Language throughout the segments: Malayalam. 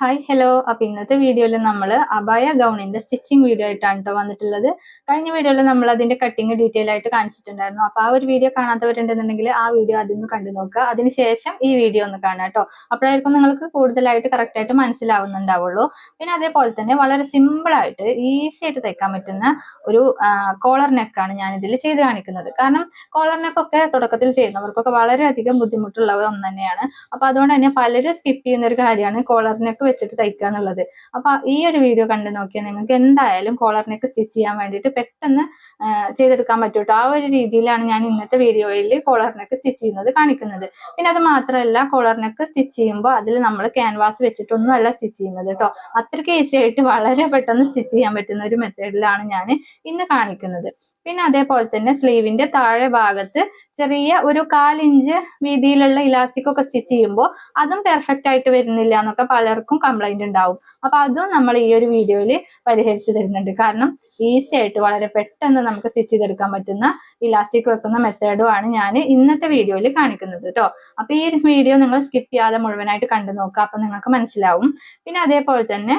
ഹായ് ഹലോ അപ്പൊ ഇന്നത്തെ വീഡിയോയിൽ നമ്മൾ അബായ ഗൗണിന്റെ സ്റ്റിച്ചിങ് വീഡിയോ ആയിട്ടാണ് കേട്ടോ വന്നിട്ടുള്ളത്. കഴിഞ്ഞ വീഡിയോയിൽ നമ്മൾ അതിന്റെ കട്ടിങ് ഡീറ്റെയിൽ ആയിട്ട് കാണിച്ചിട്ടുണ്ടായിരുന്നു. അപ്പൊ ആ ഒരു വീഡിയോ കാണാത്തവരുണ്ടെന്നുണ്ടെങ്കിൽ ആ വീഡിയോ അതിൽ കണ്ടു നോക്കുക. അതിനുശേഷം ഈ വീഡിയോ ഒന്ന് കാണാം കേട്ടോ അപ്പോഴായിരിക്കും നിങ്ങൾക്ക് കൂടുതലായിട്ട് കറക്റ്റ് ആയിട്ട് മനസ്സിലാവുന്നുണ്ടാവുള്ളൂ. പിന്നെ അതേപോലെ തന്നെ വളരെ സിമ്പിൾ ആയിട്ട് ഈസി ആയിട്ട് തയ്ക്കാൻ പറ്റുന്ന ഒരു കോളർ നെക്കാണ് ഞാൻ ഇതിൽ ചെയ്ത് കാണിക്കുന്നത്. കാരണം കോളർ നെക്കൊക്കെ തുടക്കത്തിൽ ചെയ്യുന്നവർക്കൊക്കെ വളരെയധികം ബുദ്ധിമുട്ടുള്ള ഒന്ന് തന്നെയാണ്. അപ്പൊ അതുകൊണ്ട് തന്നെ പലരും സ്കിപ്പ് ചെയ്യുന്ന ഒരു കാര്യമാണ് കോളർ നെക്ക് വെച്ചിട്ട് തയ്ക്കുക എന്നുള്ളത്. അപ്പൊ ഈ ഒരു വീഡിയോ കണ്ടു നോക്കിയാൽ നിങ്ങൾക്ക് എന്തായാലും കോളർ നെക്ക് സ്റ്റിച്ച് ചെയ്യാൻ വേണ്ടിയിട്ട് പെട്ടെന്ന് ചെയ്തെടുക്കാൻ പറ്റും ആ ഒരു രീതിയിലാണ് ഞാൻ ഇന്നത്തെ വീഡിയോയിൽ കോളർ നെക്ക് സ്റ്റിച്ച് ചെയ്യുന്നത് കാണിക്കുന്നത്. പിന്നെ അത് മാത്രമല്ല കോളർ നെക്ക് സ്റ്റിച്ച് ചെയ്യുമ്പോൾ അതിൽ നമ്മൾ ക്യാൻവാസ് വെച്ചിട്ടൊന്നും അല്ല സ്റ്റിച്ച് ചെയ്യുന്നത് കേട്ടോ. അത്രയ്ക്ക് ഈസി ആയിട്ട് വളരെ പെട്ടെന്ന് സ്റ്റിച്ച് ചെയ്യാൻ പറ്റുന്ന ഒരു മെത്തേഡിലാണ് ഞാൻ ഇന്ന് കാണിക്കുന്നത്. പിന്നെ അതേപോലെ തന്നെ സ്ലീവിന്റെ താഴെ ഭാഗത്ത് ചെറിയ ഒരു കാലിഞ്ച് വീതിയിലുള്ള ഇലാസ്റ്റിക് ഒക്കെ സ്റ്റിച്ച് ചെയ്യുമ്പോൾ അതും പെർഫെക്റ്റ് ആയിട്ട് വരുന്നില്ല എന്നൊക്കെ പലർക്കും കംപ്ലൈന്റ് ഉണ്ടാവും. അപ്പൊ അതും നമ്മൾ ഈ ഒരു വീഡിയോയിൽ പരിഹരിച്ചു തരുന്നുണ്ട്. കാരണം ഈസി ആയിട്ട് വളരെ പെട്ടെന്ന് നമുക്ക് സ്റ്റിച്ച് ചെയ്തെടുക്കാൻ പറ്റുന്ന ഇലാസ്റ്റിക് വെക്കുന്ന മെത്തേഡുമാണ് ഞാൻ ഇന്നത്തെ വീഡിയോയിൽ കാണിക്കുന്നത് കേട്ടോ അപ്പൊ ഈ വീഡിയോ നിങ്ങൾ സ്കിപ്പ് ചെയ്യാതെ മുഴുവനായിട്ട് കണ്ടു നോക്കുക. അപ്പൊ നിങ്ങൾക്ക് മനസ്സിലാവും. പിന്നെ അതേപോലെ തന്നെ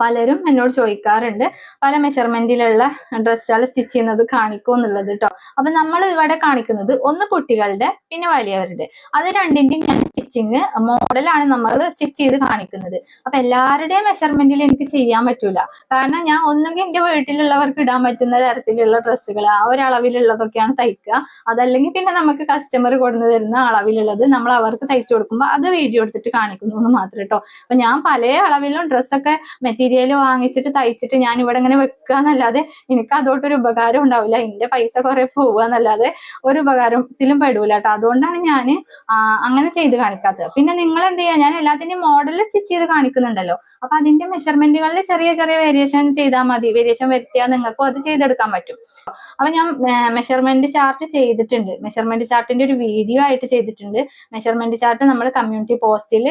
പലരും എന്നോട് ചോദിക്കാറുണ്ട്. പല മെഷർമെന്റിലുള്ള ഡ്രസ്സുകൾ സ്റ്റിച്ച് ചെയ്യുന്നത് കാണിക്കോ എന്നുള്ളത് കേട്ടോ അപ്പൊ നമ്മൾ ഇവിടെ കാണിക്കുന്നത് ഒന്ന് കുട്ടികളുടെ പിന്നെ വലിയവരുടെ. അത് രണ്ടിന്റെയും ഞാൻ സ്റ്റിച്ചിങ് മോഡലാണ് നമ്മൾ സ്റ്റിച്ച് ചെയ്ത് കാണിക്കുന്നത്. അപ്പൊ എല്ലാവരുടെയും മെഷർമെന്റിൽ എനിക്ക് ചെയ്യാൻ പറ്റൂല. കാരണം ഞാൻ ഒന്നുകിൽ എന്റെ വീട്ടിലുള്ളവർക്ക് ഇടാൻ പറ്റുന്ന തരത്തിലുള്ള ഡ്രസ്സുകൾ ആ ഒരു അളവിലുള്ളതൊക്കെയാണ് തയ്ക്കുക. അതല്ലെങ്കിൽ പിന്നെ നമുക്ക് കസ്റ്റമർ കൊടുന്നു തരുന്ന അളവിലുള്ളത് നമ്മൾ അവർക്ക് തയ്ച്ചു കൊടുക്കുമ്പോൾ അത് വീഡിയോ എടുത്തിട്ട് കാണിക്കുന്നു എന്ന് മാത്രം കേട്ടോ അപ്പൊ ഞാൻ പല അളവിലും ഡ്രസ്സൊക്കെ മെറ്റീരിയൽ വാങ്ങിച്ചിട്ട് തയ്ച്ചിട്ട് ഞാൻ ഇവിടെ ഇങ്ങനെ വെക്കുക എന്നല്ലാതെ എനിക്ക് അതോട്ടൊരു ഉപകാരം ഉണ്ടാവില്ല. എന്റെ പൈസ കുറെ പോവുക എന്നല്ലാതെ ഒരു ഉപകാരത്തിലും പെടൂല കേട്ടോ. അതുകൊണ്ടാണ് ഞാൻ അങ്ങനെ ചെയ്ത് കാണിക്കാത്തത്. പിന്നെ നിങ്ങൾ എന്ത് ചെയ്യാ ഞാൻ എല്ലാത്തിന്റെയും മോഡൽ സ്റ്റിച്ച് ചെയ്ത് കാണിക്കുന്നുണ്ടല്ലോ. അപ്പൊ അതിന്റെ മെഷർമെന്റുകളിൽ ചെറിയ ചെറിയ വേരിയേഷൻ ചെയ്താൽ മതി. വേരിയേഷൻ വരുത്തിയാൽ നിങ്ങൾക്കും അത് ചെയ്തെടുക്കാൻ പറ്റും. അപ്പൊ ഞാൻ മെഷർമെന്റ് ചാർട്ട് ചെയ്തിട്ടുണ്ട്. മെഷർമെന്റ് ചാർട്ടിന്റെ ഒരു വീഡിയോ ആയിട്ട് ചെയ്തിട്ടുണ്ട്. മെഷർമെന്റ് ചാർട്ട് നമ്മൾ കമ്മ്യൂണിറ്റി പോസ്റ്റിൽ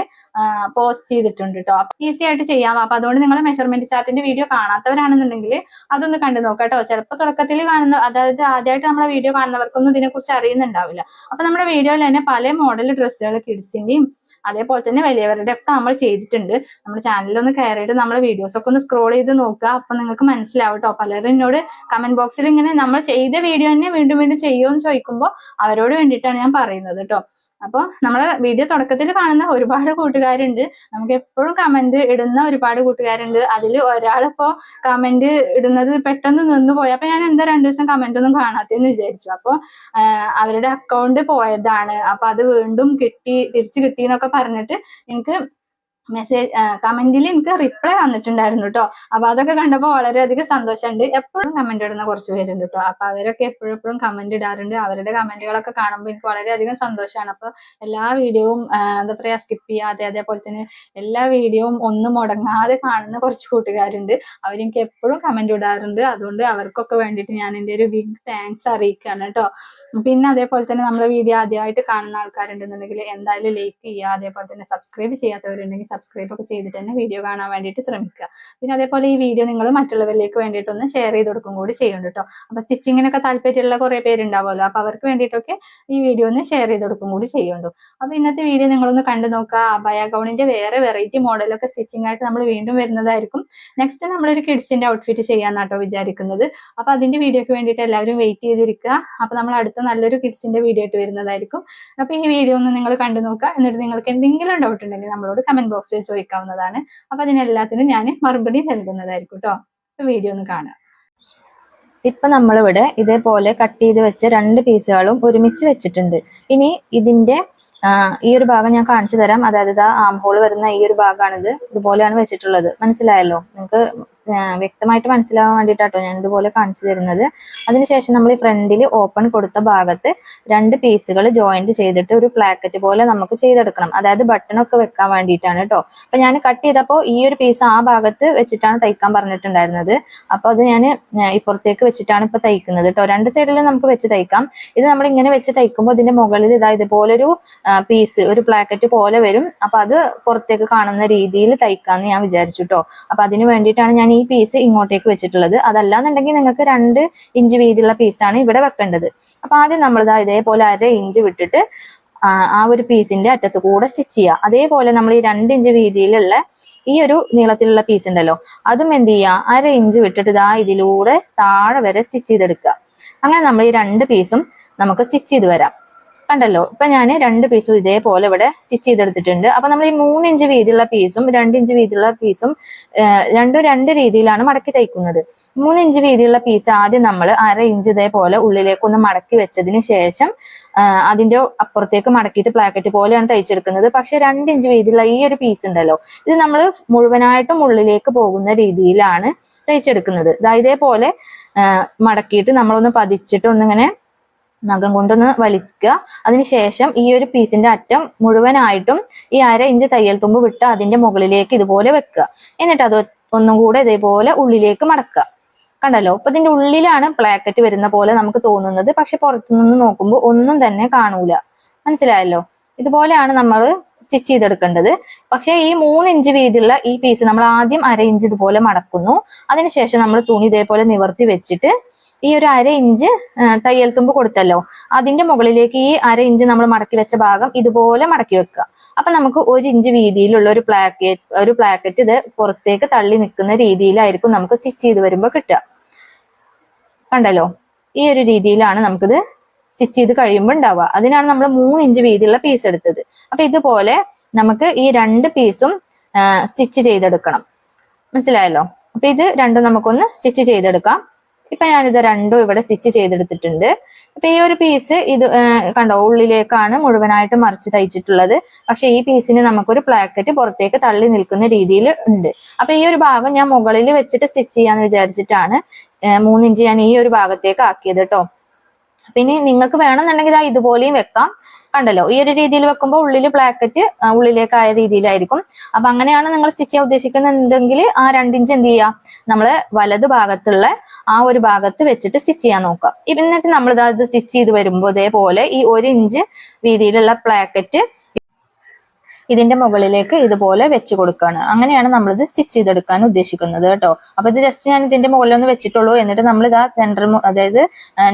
പോസ്റ്റ് ചെയ്തിട്ടുണ്ട് കേട്ടോ ഈസി ആയിട്ട് ചെയ്യാം. അപ്പൊ അതുകൊണ്ട് നിങ്ങൾ മെഷർമെന്റ് ചാർട്ടിന്റെ വീഡിയോ കാണാത്തവരാണെന്നുണ്ടെങ്കിൽ അതൊന്ന് കണ്ടു നോക്കാട്ടോ കേട്ടോ. ചിലപ്പോൾ തുടക്കത്തിൽ കാണുന്ന അതായത് ആദ്യമായിട്ട് നമ്മളെ വീഡിയോ കാണുന്നവർക്കൊന്നും ഇതിനെക്കുറിച്ച് അറിയുന്നുണ്ടാവില്ല. അപ്പൊ നമ്മുടെ വീഡിയോയിൽ തന്നെ പല മോഡൽ ഡ്രസ്സുകൾ കിഡ്സിന്റെയും അതേപോലെ തന്നെ വലിയവരുടെ ഒക്കെ നമ്മൾ ചെയ്തിട്ടുണ്ട്. നമ്മുടെ ചാനലിലൊന്ന് കയറിയിട്ട് നമ്മുടെ വീഡിയോസ് ഒക്കെ ഒന്ന് സ്ക്രോൾ ചെയ്ത് നോക്കുക. അപ്പൊ നിങ്ങൾക്ക് മനസ്സിലാവും കേട്ടോ. പലരും എന്നോട് കമന്റ് ബോക്സിൽ ഇങ്ങനെ നമ്മൾ ചെയ്ത വീഡിയോ തന്നെ വീണ്ടും വീണ്ടും ചെയ്യുമോ എന്ന് ചോദിക്കുമ്പോൾ അവരോട് വേണ്ടിയിട്ടാണ് ഞാൻ പറയുന്നത് കേട്ടോ. അപ്പോൾ നമ്മളെ വീഡിയോ തുടക്കത്തിൽ കാണുന്ന ഒരുപാട് കൂട്ടുകാരുണ്ട്. നമുക്ക് എപ്പോഴും കമന്റ് ഇടുന്ന ഒരുപാട് കൂട്ടുകാരുണ്ട്. അതിൽ ഒരാളിപ്പോ കമന്റ് ഇടുന്നത് പെട്ടെന്ന് നിന്ന് പോയി. അപ്പൊ ഞാൻ എന്താ രണ്ടു ദിവസം കമന്റ് ഒന്നും കാണാത്തെന്ന് വിചാരിച്ചു. അപ്പോൾ അവരുടെ അക്കൗണ്ട് പോയതാണ്. അപ്പൊ അത് വീണ്ടും കിട്ടി തിരിച്ചു കിട്ടി എന്നൊക്കെ പറഞ്ഞിട്ട് എനിക്ക് മെസ്സേജ് കമന്റിൽ എനിക്ക് റിപ്ലൈ വന്നിട്ടുണ്ടായിരുന്നു കേട്ടോ അപ്പൊ അതൊക്കെ കണ്ടപ്പോൾ വളരെയധികം സന്തോഷമുണ്ട്. എപ്പോഴും കമന്റ് ഇടുന്ന കുറച്ച് പേരുണ്ട് കേട്ടോ അപ്പൊ അവരൊക്കെ എപ്പോഴും എപ്പോഴും കമന്റ് ഇടാറുണ്ട്. അവരുടെ കമന്റുകളൊക്കെ കാണുമ്പോൾ എനിക്ക് വളരെയധികം സന്തോഷമാണ്. അപ്പൊ എല്ലാ വീഡിയോവും എന്താ പറയാ സ്കിപ്പ് ചെയ്യാതെ അതേപോലെ തന്നെ എല്ലാ വീഡിയോവും ഒന്നും മുടങ്ങാതെ കാണുന്ന കുറച്ച് കൂട്ടുകാരുണ്ട്. അവരെനിക്ക് എപ്പോഴും കമന്റ് ഇടാറുണ്ട്. അതുകൊണ്ട് അവർക്കൊക്കെ വേണ്ടിയിട്ട് ഞാൻ എന്റെ ഒരു ബിഗ് താങ്ക്സ് അറിയിക്കുകയാണ് കേട്ടോ പിന്നെ അതേപോലെ തന്നെ നമ്മുടെ വീഡിയോ ആദ്യമായിട്ട് കാണുന്ന ആൾക്കാരുണ്ടെന്നുണ്ടെങ്കിൽ എന്തായാലും ലൈക്ക് ചെയ്യുക. അതേപോലെ തന്നെ സബ്സ്ക്രൈബ് ചെയ്യാത്തവരുണ്ടെങ്കിൽ സബ്സ്ക്രൈബ് ഒക്കെ ചെയ്തിട്ട് തന്നെ വീഡിയോ കാണാൻ വേണ്ടിയിട്ട് ശ്രമിക്കുക. പിന്നെ അതേപോലെ ഈ വീഡിയോ നിങ്ങൾ മറ്റുള്ളവരിലേക്ക് വേണ്ടിയിട്ടൊന്ന് ഷെയർ ചെയ്ത് കൊടുക്കും കൂടി ചെയ്യുന്നുണ്ട് കേട്ടോ. അപ്പൊ സ്റ്റിച്ചിങ്ങിനൊക്കെ താല്പര്യമുള്ള കുറെ പേരുണ്ടാവുമല്ലോ. അപ്പൊ അവർക്ക് വേണ്ടിയിട്ടൊക്കെ ഈ വീഡിയോ ഒന്ന് ഷെയർ ചെയ്ത് കൊടുക്കും കൂടി ചെയ്യുന്നുണ്ട്. അപ്പൊ ഇന്നത്തെ വീഡിയോ നിങ്ങളൊന്ന് കണ്ടു നോക്കുക. അബയ ഗൗണിന്റെ വേറെ വെറൈറ്റി മോഡലൊക്കെ സ്റ്റിച്ചിങ് ആയിട്ട് നമ്മൾ വീണ്ടും വരുന്നതായിരിക്കും. നെക്സ്റ്റ് നമ്മളൊരു കിഡ്സിന്റെ ഔട്ട്ഫിറ്റ് ചെയ്യാന്നാട്ടോ വിചാരിക്കുന്നത്. അപ്പൊ അതിന്റെ വീഡിയോക്ക് വേണ്ടിയിട്ട് എല്ലാവരും വെയിറ്റ് ചെയ്തിരിക്കുക. അപ്പൊ നമ്മൾ അടുത്ത നല്ലൊരു കിഡ്സിന്റെ വീഡിയോ ആയിട്ട് വരുന്നതായിരിക്കും. അപ്പൊ ഈ വീഡിയോ ഒന്ന് നിങ്ങൾ കണ്ടു നോക്കുക. എന്നിട്ട് നിങ്ങൾക്ക് എന്തെങ്കിലും ഡൗട്ട് ഉണ്ടെങ്കിൽ നമ്മളോട് കമന്റ് ബോക്സിൽ ചോദിക്കാവുന്നതാണ്. അപ്പൊ അതിനെല്ലാത്തിനും ഞാൻ മറുപടി നൽകുന്നതായിരിക്കും കേട്ടോ വീഡിയോ ഒന്ന് കാണുക ഇപ്പൊ നമ്മളിവിടെ ഇതേപോലെ കട്ട് ചെയ്ത് വെച്ച രണ്ട് പീസുകളും ഒരുമിച്ച് വെച്ചിട്ടുണ്ട്. ഇനി ഇതിന്റെ ഈ ഒരു ഭാഗം ഞാൻ കാണിച്ചു തരാം. അതായത് ആ ആം ഹോൾ വരുന്ന ഈ ഒരു ഭാഗമാണിത് ഇതുപോലെയാണ് വെച്ചിട്ടുള്ളത്. മനസ്സിലായല്ലോ? നിങ്ങൾക്ക് വ്യക്തമായിട്ട് മനസ്സിലാവാൻ വേണ്ടിയിട്ടാട്ടോ ഞാൻ ഇതുപോലെ കാണിച്ചു തരുന്നത്. അതിനുശേഷം നമ്മൾ ഈ ഫ്രണ്ടിൽ ഓപ്പൺ കൊടുത്ത ഭാഗത്ത് രണ്ട് പീസുകൾ ജോയിന്റ് ചെയ്തിട്ട് ഒരു പ്ലാക്കറ്റ് പോലെ നമുക്ക് ചെയ്തെടുക്കണം. അതായത് ബട്ടൺ ഒക്കെ വെക്കാൻ വേണ്ടിയിട്ടാണ് കേട്ടോ അപ്പൊ ഞാൻ കട്ട് ചെയ്തപ്പോൾ ഈ ഒരു പീസ് ആ ഭാഗത്ത് വെച്ചിട്ടാണ് തയ്ക്കാൻ പറഞ്ഞിട്ടുണ്ടായിരുന്നത്. അപ്പൊ അത് ഞാൻ ഇപ്പുറത്തേക്ക് വെച്ചിട്ടാണ് ഇപ്പൊ തയ്ക്കുന്നത് കേട്ടോ രണ്ട് സൈഡിലും നമുക്ക് വെച്ച് തയ്ക്കാം. ഇത് നമ്മൾ ഇങ്ങനെ വെച്ച് തയ്ക്കുമ്പോൾ ഇതിന്റെ മുകളിൽ ഇതാ ഇതുപോലൊരു പീസ് ഒരു പ്ലാക്കറ്റ് പോലെ വരും. അപ്പൊ അത് പുറത്തേക്ക് കാണുന്ന രീതിയിൽ തയ്ക്കാന്ന് ഞാൻ വിചാരിച്ചു കേട്ടോ അപ്പൊ അതിന് വേണ്ടിയിട്ടാണ് ഞാൻ പീസ് ഇങ്ങോട്ടേക്ക് വെച്ചിട്ടുള്ളത്. അതല്ലാന്നുണ്ടെങ്കിൽ നിങ്ങൾക്ക് രണ്ട് ഇഞ്ച് വീതിയുള്ള പീസാണ് ഇവിടെ വെക്കേണ്ടത്. അപ്പൊ ആദ്യം നമ്മൾ ഇതാ ഇതേപോലെ അര ഇഞ്ച് വിട്ടിട്ട് ആ ഒരു പീസിന്റെ അറ്റത്ത് കൂടെ സ്റ്റിച്ച് ചെയ്യുക. അതേപോലെ നമ്മൾ ഈ രണ്ട് ഇഞ്ച് വീതിയിലുള്ള ഈ ഒരു നീളത്തിലുള്ള പീസ് ഉണ്ടല്ലോ അതും എന്ത് ചെയ്യുക? അര ഇഞ്ച് വിട്ടിട്ട് ഇതാ ഇതിലൂടെ താഴെ വരെ സ്റ്റിച്ച് ചെയ്തെടുക്കുക. അങ്ങനെ നമ്മൾ ഈ രണ്ട് പീസും നമുക്ക് സ്റ്റിച്ച് ചെയ്ത് വരാം. കണ്ടല്ലോ ഇപ്പൊ ഞാൻ രണ്ട് പീസും ഇതേപോലെ ഇവിടെ സ്റ്റിച്ച് ചെയ്തെടുത്തിട്ടുണ്ട്. അപ്പൊ നമ്മൾ ഈ മൂന്ന് ഇഞ്ച് വീതിയുള്ള പീസും രണ്ട് ഇഞ്ച് വീതിയുള്ള പീസും രണ്ടും രണ്ട് രീതിയിലാണ് മടക്കി തയ്ക്കുന്നത്. മൂന്ന് ഇഞ്ച് വീതിയുള്ള പീസ് ആദ്യം നമ്മൾ അര ഇഞ്ച് ഇതേപോലെ ഉള്ളിലേക്ക് ഒന്ന് മടക്കി വെച്ചതിന് ശേഷം അതിന്റെ അപ്പുറത്തേക്ക് മടക്കിയിട്ട് പ്ലാക്കറ്റ് പോലെയാണ് തയ്ച്ചെടുക്കുന്നത്. പക്ഷെ രണ്ട് ഇഞ്ച് വീതിയുള്ള ഈ ഒരു പീസ് ഉണ്ടല്ലോ ഇത് നമ്മൾ മുഴുവനായിട്ടും ഉള്ളിലേക്ക് പോകുന്ന രീതിയിലാണ് തയ്ച്ചെടുക്കുന്നത്. ഇതേപോലെ മടക്കിയിട്ട് നമ്മളൊന്ന് പതിച്ചിട്ട് ഒന്നിങ്ങനെ നഖം കൊണ്ടൊന്ന് വലിക്കുക. അതിനുശേഷം ഈ ഒരു പീസിന്റെ അറ്റം മുഴുവനായിട്ടും ഈ അര ഇഞ്ച് തയ്യൽ തുമ്പ് വിട്ട് അതിന്റെ മുകളിലേക്ക് ഇതുപോലെ വെക്കുക. എന്നിട്ട് അത് ഒന്നും കൂടെ ഇതേപോലെ ഉള്ളിലേക്ക് മടക്കുക. കണ്ടല്ലോ? അപ്പൊ ഇതിന്റെ ഉള്ളിലാണ് പ്ലാക്കറ്റ് വരുന്ന പോലെ നമുക്ക് തോന്നുന്നത്. പക്ഷെ പുറത്തുനിന്ന് നോക്കുമ്പോൾ ഒന്നും തന്നെ കാണൂല. മനസ്സിലായല്ലോ? ഇതുപോലെയാണ് നമ്മൾ സ്റ്റിച്ച് ചെയ്തെടുക്കേണ്ടത്. പക്ഷെ ഈ മൂന്ന് ഇഞ്ച് വീതിയുള്ള ഈ പീസ് നമ്മൾ ആദ്യം അര ഇഞ്ച് ഇതുപോലെ മടക്കുന്നു. അതിനുശേഷം നമ്മൾ തുണി ഇതേപോലെ നിവർത്തി വെച്ചിട്ട് ഈ ഒരു അര ഇഞ്ച് തയ്യൽ തുമ്പ് കൊടുത്തല്ലോ. അതിന്റെ മുകളിലേക്ക് ഈ അര ഇഞ്ച് നമ്മൾ മടക്കി വെച്ച ഭാഗം ഇതുപോലെ മടക്കി വെക്കുക. അപ്പൊ നമുക്ക് ഒരു ഇഞ്ച് വീതിയിലുള്ള ഒരു പ്ലാക്കറ്റ് ഒരു പ്ലാക്കറ്റ് ഇത് പുറത്തേക്ക് തള്ളി നിൽക്കുന്ന രീതിയിലായിരിക്കും നമുക്ക് സ്റ്റിച്ച് ചെയ്ത് വരുമ്പോൾ കിട്ടുക. കണ്ടല്ലോ? ഈ ഒരു രീതിയിലാണ് നമുക്കിത് സ്റ്റിച്ച് ചെയ്ത് കഴിയുമ്പോൾ ഉണ്ടാവുക. അതിനാണ് നമ്മൾ മൂന്ന് ഇഞ്ച് വീതിയുള്ള പീസ് എടുത്തത്. അപ്പൊ ഇതുപോലെ നമുക്ക് ഈ രണ്ട് പീസും സ്റ്റിച്ച് ചെയ്തെടുക്കണം. മനസ്സിലായല്ലോ? അപ്പൊ ഇത് രണ്ടും നമുക്കൊന്ന് സ്റ്റിച്ച് ചെയ്തെടുക്കാം. ഇപ്പൊ ഞാനിത് രണ്ടും ഇവിടെ സ്റ്റിച്ച് ചെയ്തെടുത്തിട്ടുണ്ട്. അപ്പൊ ഈ ഒരു പീസ് ഇത് കണ്ടോ ഉള്ളിലേക്കാണ് മുഴുവനായിട്ട് മറിച്ച് തയ്ച്ചിട്ടുള്ളത്. പക്ഷെ ഈ പീസിന് നമുക്കൊരു പ്ലാക്കറ്റ് പുറത്തേക്ക് തള്ളി നിൽക്കുന്ന രീതിയിൽ ഉണ്ട്. അപ്പൊ ഈ ഒരു ഭാഗം ഞാൻ മുകളിൽ വെച്ചിട്ട് സ്റ്റിച്ച് ചെയ്യാന്ന് വിചാരിച്ചിട്ടാണ് മൂന്നിഞ്ച് ഞാൻ ഈ ഒരു ഭാഗത്തേക്ക് ആക്കിയത് കേട്ടോ പിന്നെ നിങ്ങൾക്ക് വേണമെന്നുണ്ടെങ്കിൽ ഇതാ ഇതുപോലെയും വെക്കാം. കണ്ടല്ലോ ഈ ഒരു രീതിയിൽ വെക്കുമ്പോൾ ഉള്ളിൽ പ്ലാക്കറ്റ് ഉള്ളിലേക്കായ രീതിയിലായിരിക്കും. അപ്പൊ അങ്ങനെയാണ് നിങ്ങൾ സ്റ്റിച്ച് ചെയ്യാൻ ഉദ്ദേശിക്കുന്നുണ്ടെങ്കിൽ ആ രണ്ടിഞ്ച് എന്ത് ചെയ്യുക നമ്മൾ വലത് ഭാഗത്തുള്ള ആ ഒരു ഭാഗത്ത് വെച്ചിട്ട് സ്റ്റിച്ച് ചെയ്യാൻ നോക്കുക. എന്നിട്ട് നമ്മൾ ഇത് സ്റ്റിച്ച് ചെയ്ത് വരുമ്പോൾ ഇതേപോലെ ഈ ഒരു ഇഞ്ച് വീതിയിലുള്ള പ്ലാക്കറ്റ് ഇതിന്റെ മുകളിലേക്ക് ഇതുപോലെ വെച്ച് കൊടുക്കുകയാണ് അങ്ങനെയാണ് നമ്മളിത് സ്റ്റിച്ച് ചെയ്തെടുക്കാൻ ഉദ്ദേശിക്കുന്നത് കേട്ടോ. അപ്പൊ ഇത് ജസ്റ്റ് ഞാൻ ഇതിന്റെ മുകളിൽ ഒന്ന് വെച്ചിട്ടുള്ളൂ. എന്നിട്ട് നമ്മൾ ഇതാ സെന്റർ അതായത്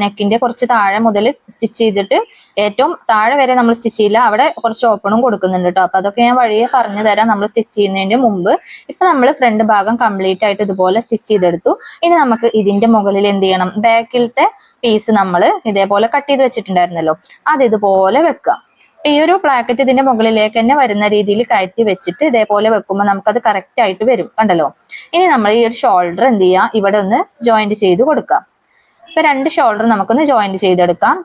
നെക്കിന്റെ കുറച്ച് താഴെ മുതൽ സ്റ്റിച്ച് ചെയ്തിട്ട് ഏറ്റവും താഴെ വരെ നമ്മൾ സ്റ്റിച്ച് ചെയ്യില്ല. അവിടെ കുറച്ച് ഓപ്പണും കൊടുക്കുന്നുണ്ട് കേട്ടോ. അപ്പൊ അതൊക്കെ ഞാൻ വഴിയെ പറഞ്ഞു തരാം. നമ്മൾ സ്റ്റിച്ച് ചെയ്യുന്നതിന്റെ മുമ്പ് ഇപ്പൊ നമ്മൾ ഫ്രണ്ട് ഭാഗം കംപ്ലീറ്റ് ആയിട്ട് ഇതുപോലെ സ്റ്റിച്ച് ചെയ്തെടുത്തു. ഇനി നമുക്ക് ഇതിന്റെ മുകളിൽ എന്ത് ചെയ്യണം? ബാക്കിലത്തെ പീസ് നമ്മൾ ഇതേപോലെ കട്ട് ചെയ്ത് വെച്ചിട്ടുണ്ടായിരുന്നല്ലോ. അത് ഇതുപോലെ വെക്കുക ഈ ഒരു പ്ലാക്കറ്റ് ഇതിന്റെ മുകളിലേക്ക് തന്നെ വരുന്ന രീതിയിൽ കയറ്റി വെച്ചിട്ട് ഇതേപോലെ വെക്കുമ്പോൾ നമുക്കത് കറക്റ്റ് ആയിട്ട് വരും. കണ്ടല്ലോ? ഇനി നമ്മൾ ഈ ഒരു ഷോൾഡർ എന്ത് ചെയ്യാം? ഇവിടെ ഒന്ന് ജോയിന്റ് ചെയ്ത് കൊടുക്കാം. ഇപ്പൊ രണ്ട് ഷോൾഡർ നമുക്കൊന്ന് ജോയിന്റ് ചെയ്തെടുക്കാം.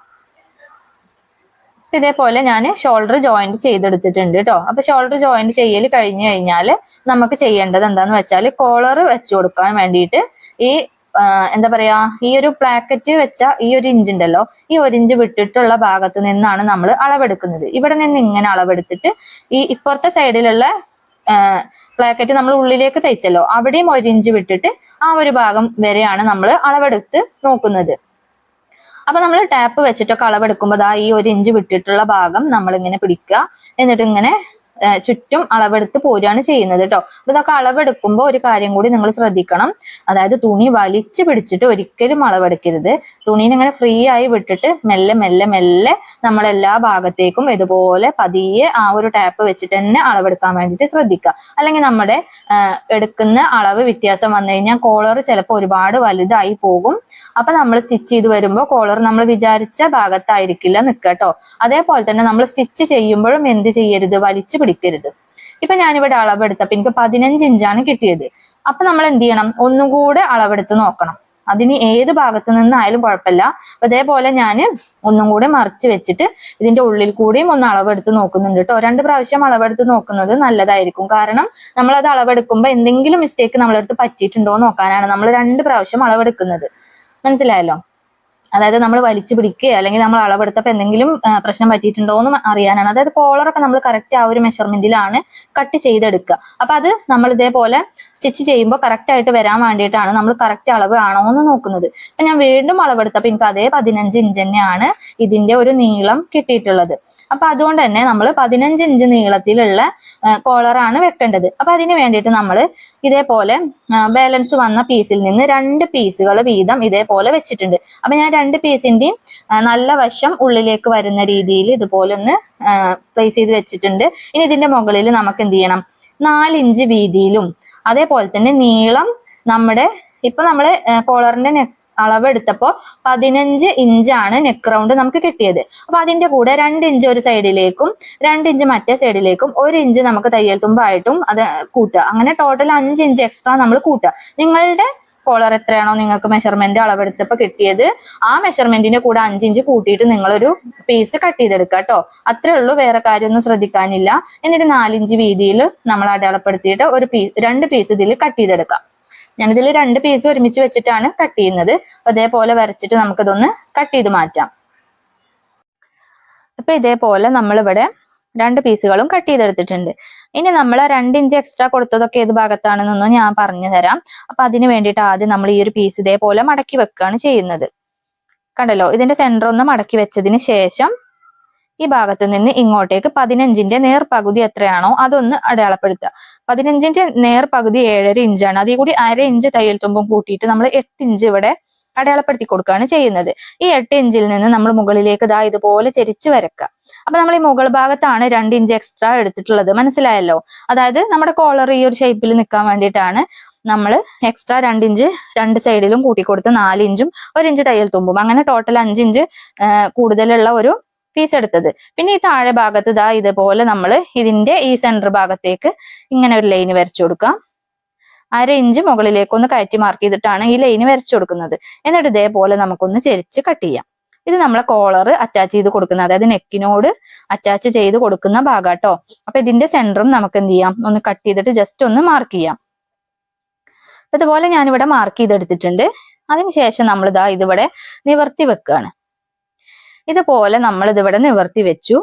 ഇതേപോലെ ഞാൻ ഷോൾഡർ ജോയിന്റ് ചെയ്തെടുത്തിട്ടുണ്ട് കേട്ടോ അപ്പൊ ഷോൾഡർ ജോയിന്റ് ചെയ്യൽ കഴിഞ്ഞു കഴിഞ്ഞാൽ നമുക്ക് ചെയ്യേണ്ടത് എന്താന്ന് വെച്ചാൽ കോളർ വെച്ചു കൊടുക്കാൻ വേണ്ടിയിട്ട് ഈ എന്താ പറയാ ഈ ഒരു പ്ലാക്കറ്റ് വെച്ച ഈ ഒരു ഇഞ്ച് ഉണ്ടല്ലോ ഈ ഒരു ഇഞ്ച് വിട്ടിട്ടുള്ള ഭാഗത്ത് നിന്നാണ് നമ്മൾ അളവെടുക്കുന്നത്. ഇവിടെ നിന്ന് ഇങ്ങനെ അളവെടുത്തിട്ട് ഈ ഇപ്പുറത്തെ സൈഡിലുള്ള പ്ലാക്കറ്റ് നമ്മൾ ഉള്ളിലേക്ക് തയ്ച്ചല്ലോ അവിടെയും ഒരു ഇഞ്ച് വിട്ടിട്ട് ആ ഒരു ഭാഗം വരെയാണ് നമ്മൾ അളവെടുത്ത് നോക്കുന്നത്. അപ്പൊ നമ്മൾ ടാപ്പ് വെച്ചിട്ടൊക്കെ അളവെടുക്കുമ്പോൾ ആ ഈ ഒരു ഇഞ്ച് വിട്ടിട്ടുള്ള ഭാഗം നമ്മൾ ഇങ്ങനെ പിടിക്കുക എന്നിട്ട് ഇങ്ങനെ ചുറ്റും അളവെടുത്ത് പോരുകയാണ് ചെയ്യുന്നത് കേട്ടോ അപ്പൊ ഇതൊക്കെ അളവെടുക്കുമ്പോൾ ഒരു കാര്യം കൂടി നിങ്ങൾ ശ്രദ്ധിക്കണം. അതായത് തുണി വലിച്ചു പിടിച്ചിട്ട് ഒരിക്കലും അളവെടുക്കരുത്. തുണീനെ ഇങ്ങനെ ഫ്രീ ആയി വിട്ടിട്ട് മെല്ലെ മെല്ലെ മെല്ലെ നമ്മൾ എല്ലാ ഭാഗത്തേക്കും ഇതുപോലെ പതിയെ ആ ഒരു ടാപ്പ് വെച്ചിട്ട് തന്നെ അളവെടുക്കാൻ വേണ്ടിയിട്ട് ശ്രദ്ധിക്കുക. അല്ലെങ്കിൽ നമ്മുടെ എടുക്കുന്ന അളവ് വ്യത്യാസം വന്നു കഴിഞ്ഞാൽ കോളർ ചിലപ്പോൾ ഒരുപാട് വലുതായി പോകും. അപ്പൊ നമ്മൾ സ്റ്റിച്ച് ചെയ്ത് വരുമ്പോൾ കോളർ നമ്മൾ വിചാരിച്ച ഭാഗത്തായിരിക്കില്ല നിൽക്കുക കേട്ടോ അതേപോലെ തന്നെ നമ്മൾ സ്റ്റിച്ച് ചെയ്യുമ്പോഴും എന്ത് ചെയ്യരുത്? വലിച്ചു പിടിക്കരുത് ഇപ്പൊ ഞാനിവിടെ അളവെടുത്തപ്പോ എനിക്ക് പതിനഞ്ച് ഇഞ്ചാണ് കിട്ടിയത്. അപ്പൊ നമ്മൾ എന്ത് ചെയ്യണം? ഒന്നുകൂടെ അളവെടുത്ത് നോക്കണം. അതിന് ഏത് ഭാഗത്ത് നിന്നായാലും കുഴപ്പമില്ല. അപ്പൊ ഇതേപോലെ ഞാൻ ഒന്നും കൂടെ മറിച്ച് വെച്ചിട്ട് ഇതിന്റെ ഉള്ളിൽ കൂടിയും ഒന്ന് അളവെടുത്ത് നോക്കുന്നുണ്ട് കേട്ടോ രണ്ട് പ്രാവശ്യം അളവെടുത്ത് നോക്കുന്നത് നല്ലതായിരിക്കും. കാരണം നമ്മൾ അത് അളവെടുക്കുമ്പോൾ എന്തെങ്കിലും മിസ്റ്റേക്ക് നമ്മളെടുത്ത് പറ്റിയിട്ടുണ്ടോ നോക്കാനാണ് നമ്മൾ രണ്ട് പ്രാവശ്യം അളവെടുക്കുന്നത്. മനസ്സിലായല്ലോ? അതായത് നമ്മൾ വലിച്ചു പിടിക്കുക അല്ലെങ്കിൽ നമ്മൾ അളവെടുത്തപ്പോൾ എന്തെങ്കിലും പ്രശ്നം പറ്റിയിട്ടുണ്ടോ എന്ന് അറിയാനാണ്. അതായത് കോളറൊക്കെ നമ്മൾ കറക്റ്റ് ആ ഒരു മെഷർമെന്റിലാണ് കട്ട് ചെയ്തെടുക്കുക. അപ്പൊ അത് നമ്മൾ ഇതേപോലെ സ്റ്റിച്ച് ചെയ്യുമ്പോൾ കറക്റ്റ് ആയിട്ട് വരാൻ വേണ്ടിയിട്ടാണ് നമ്മൾ കറക്റ്റ് അളവ് ആണോ എന്ന് നോക്കുന്നത്. അപ്പൊ ഞാൻ വീണ്ടും അളവെടുത്തപ്പോൾ എനിക്ക് അതേ പതിനഞ്ച് ഇഞ്ച് തന്നെയാണ് ഇതിന്റെ ഒരു നീളം കിട്ടിയിട്ടുള്ളത്. അപ്പൊ അതുകൊണ്ട് തന്നെ നമ്മൾ പതിനഞ്ച് ഇഞ്ച് നീളത്തിലുള്ള കോളറാണ് വെക്കേണ്ടത്. അപ്പൊ അതിന് വേണ്ടിയിട്ട് നമ്മൾ ഇതേപോലെ ബാലൻസ് വന്ന പീസിൽ നിന്ന് രണ്ട് പീസുകൾ വീതം ഇതേപോലെ വെച്ചിട്ടുണ്ട്. അപ്പൊ ഞാൻ രണ്ട് പീസിന്റെയും നല്ല വശം ഉള്ളിലേക്ക് വരുന്ന രീതിയിൽ ഇതുപോലെ ഒന്ന് പ്ലേസ് ചെയ്ത് വെച്ചിട്ടുണ്ട്. ഇനി ഇതിന്റെ മുകളിൽ നമുക്ക് എന്ത് ചെയ്യണം? നാലിഞ്ച് വീതിയിലും അതേപോലെ തന്നെ നീളം നമ്മുടെ ഇപ്പൊ നമ്മൾ കോളറിന്റെ നെക്ക് അളവ് എടുത്തപ്പോൾ പതിനഞ്ച് ഇഞ്ചാണ് നെക്ക് റൗണ്ട് നമുക്ക് കിട്ടിയത്. അപ്പൊ അതിന്റെ കൂടെ രണ്ട് ഇഞ്ച് ഒരു സൈഡിലേക്കും രണ്ട് ഇഞ്ച് മറ്റേ സൈഡിലേക്കും ഒരു ഇഞ്ച് നമുക്ക് തയ്യൽ തുമ്പായിട്ടും അത് കൂട്ടുക. അങ്ങനെ ടോട്ടൽ അഞ്ച് ഇഞ്ച് എക്സ്ട്രാ നമ്മൾ കൂട്ടുക. നിങ്ങളുടെ കോളർ എത്രയാണോ നിങ്ങൾക്ക് മെഷർമെന്റ് അളവെടുത്തപ്പോൾ കിട്ടിയത് ആ മെഷർമെന്റിന്റെ കൂടെ അഞ്ചിഞ്ച് കൂട്ടിയിട്ട് നിങ്ങളൊരു പീസ് കട്ട് ചെയ്തെടുക്കുക കേട്ടോ. അത്രേ ഉള്ളൂ വേറെ കാര്യമൊന്നും ശ്രദ്ധിക്കാനില്ല. എന്നിട്ട് നാലിഞ്ച് വീതിയിൽ നമ്മൾ അടയാളപ്പെടുത്തിയിട്ട് ഒരു പീസ് രണ്ട് പീസ് ഇതിൽ കട്ട് ചെയ്തെടുക്കാം ഞാനിതിൽ രണ്ട് പീസ് ഒരുമിച്ച് വെച്ചിട്ടാണ് കട്ട് ചെയ്യുന്നത്. അതേപോലെ വരച്ചിട്ട് നമുക്കിതൊന്ന് കട്ട് ചെയ്ത് മാറ്റാം. അപ്പൊ ഇതേപോലെ നമ്മളിവിടെ രണ്ട് പീസുകളും കട്ട് ചെയ്തെടുത്തിട്ടുണ്ട്. ഇനി നമ്മൾ രണ്ട് ഇഞ്ച് എക്സ്ട്രാ കൊടുത്തതൊക്കെ ഏത് ഭാഗത്താണെന്നൊന്നും ഞാൻ പറഞ്ഞു തരാം. അപ്പൊ അതിന് വേണ്ടിയിട്ട് ആദ്യം നമ്മൾ ഈ ഒരു പീസ് ഇതേപോലെ മടക്കി വെക്കുകയാണ് ചെയ്യുന്നത്. കണ്ടല്ലോ? ഇതിന്റെ സെന്റർ ഒന്ന് മടക്കി വെച്ചതിന് ശേഷം ഈ ഭാഗത്ത് നിന്ന് ഇങ്ങോട്ടേക്ക് പതിനഞ്ചിന്റെ നേർപകുതി എത്രയാണോ അതൊന്ന് അടയാളപ്പെടുത്തുക. പതിനഞ്ചിന്റെ നേർപകുതി ഏഴര ഇഞ്ചാണ്. അതിൽ കൂടി അര ഇഞ്ച് തയ്യൽ തുമ്പും കൂട്ടിയിട്ട് നമ്മൾ എട്ട് ഇഞ്ച് ഇവിടെ അടയാളപ്പെടുത്തി കൊടുക്കുകയാണ് ചെയ്യുന്നത്. ഈ എട്ട് ഇഞ്ചിൽ നിന്ന് നമ്മൾ മുകളിലേക്ക് ദാ ഇതുപോലെ ചെരിച്ചു വരക്കുക അപ്പൊ നമ്മൾ ഈ മുകൾ ഭാഗത്താണ് രണ്ട് ഇഞ്ച് എക്സ്ട്രാ എടുത്തിട്ടുള്ളത്. മനസ്സിലായല്ലോ? അതായത് നമ്മുടെ കോളർ ഈ ഒരു ഷേപ്പിൽ നിൽക്കാൻ വേണ്ടിയിട്ടാണ് നമ്മൾ എക്സ്ട്രാ രണ്ട് ഇഞ്ച് രണ്ട് സൈഡിലും കൂട്ടിക്കൊടുത്ത് നാല് ഇഞ്ചും ഒരു ഇഞ്ച് തയ്യൽ തുമ്പും. അങ്ങനെ ടോട്ടൽ അഞ്ച് ഇഞ്ച് കൂടുതലുള്ള ഒരു പീസ് എടുത്തത്. പിന്നെ ഈ താഴെ ഭാഗത്ത് ഇതാ ഇതുപോലെ നമ്മൾ ഇതിന്റെ ഈ സെന്റർ ഭാഗത്തേക്ക് ഇങ്ങനെ ഒരു ലൈൻ വരച്ചു കൊടുക്കാം. അര ഇഞ്ച് മുകളിലേക്ക് ഒന്ന് കയറ്റി മാർക്ക് ചെയ്തിട്ടാണ് ഈ ലൈന് വരച്ചു കൊടുക്കുന്നത്. എന്നിട്ട് ഇതേപോലെ നമുക്കൊന്ന് ചെരിച്ച് കട്ട് ചെയ്യാം. ഇത് നമ്മളെ കോളർ അറ്റാച്ച് ചെയ്ത് കൊടുക്കുന്ന അതായത് നെക്കിനോട് അറ്റാച്ച് ചെയ്ത് കൊടുക്കുന്ന ഭാഗാട്ടോ. അപ്പൊ ഇതിന്റെ സെന്ററും നമുക്ക് എന്ത് ചെയ്യാം? ഒന്ന് കട്ട് ചെയ്തിട്ട് ജസ്റ്റ് ഒന്ന് മാർക്ക് ചെയ്യാം. ഇതുപോലെ ഞാനിവിടെ മാർക്ക് ചെയ്തെടുത്തിട്ടുണ്ട്. അതിനുശേഷം നമ്മൾ ഇതാ ഇതിവിടെ നിവർത്തി വെക്കുകയാണ് ഇതുപോലെ നമ്മൾ ഇതിവിടെ നിവർത്തി വെച്ചു.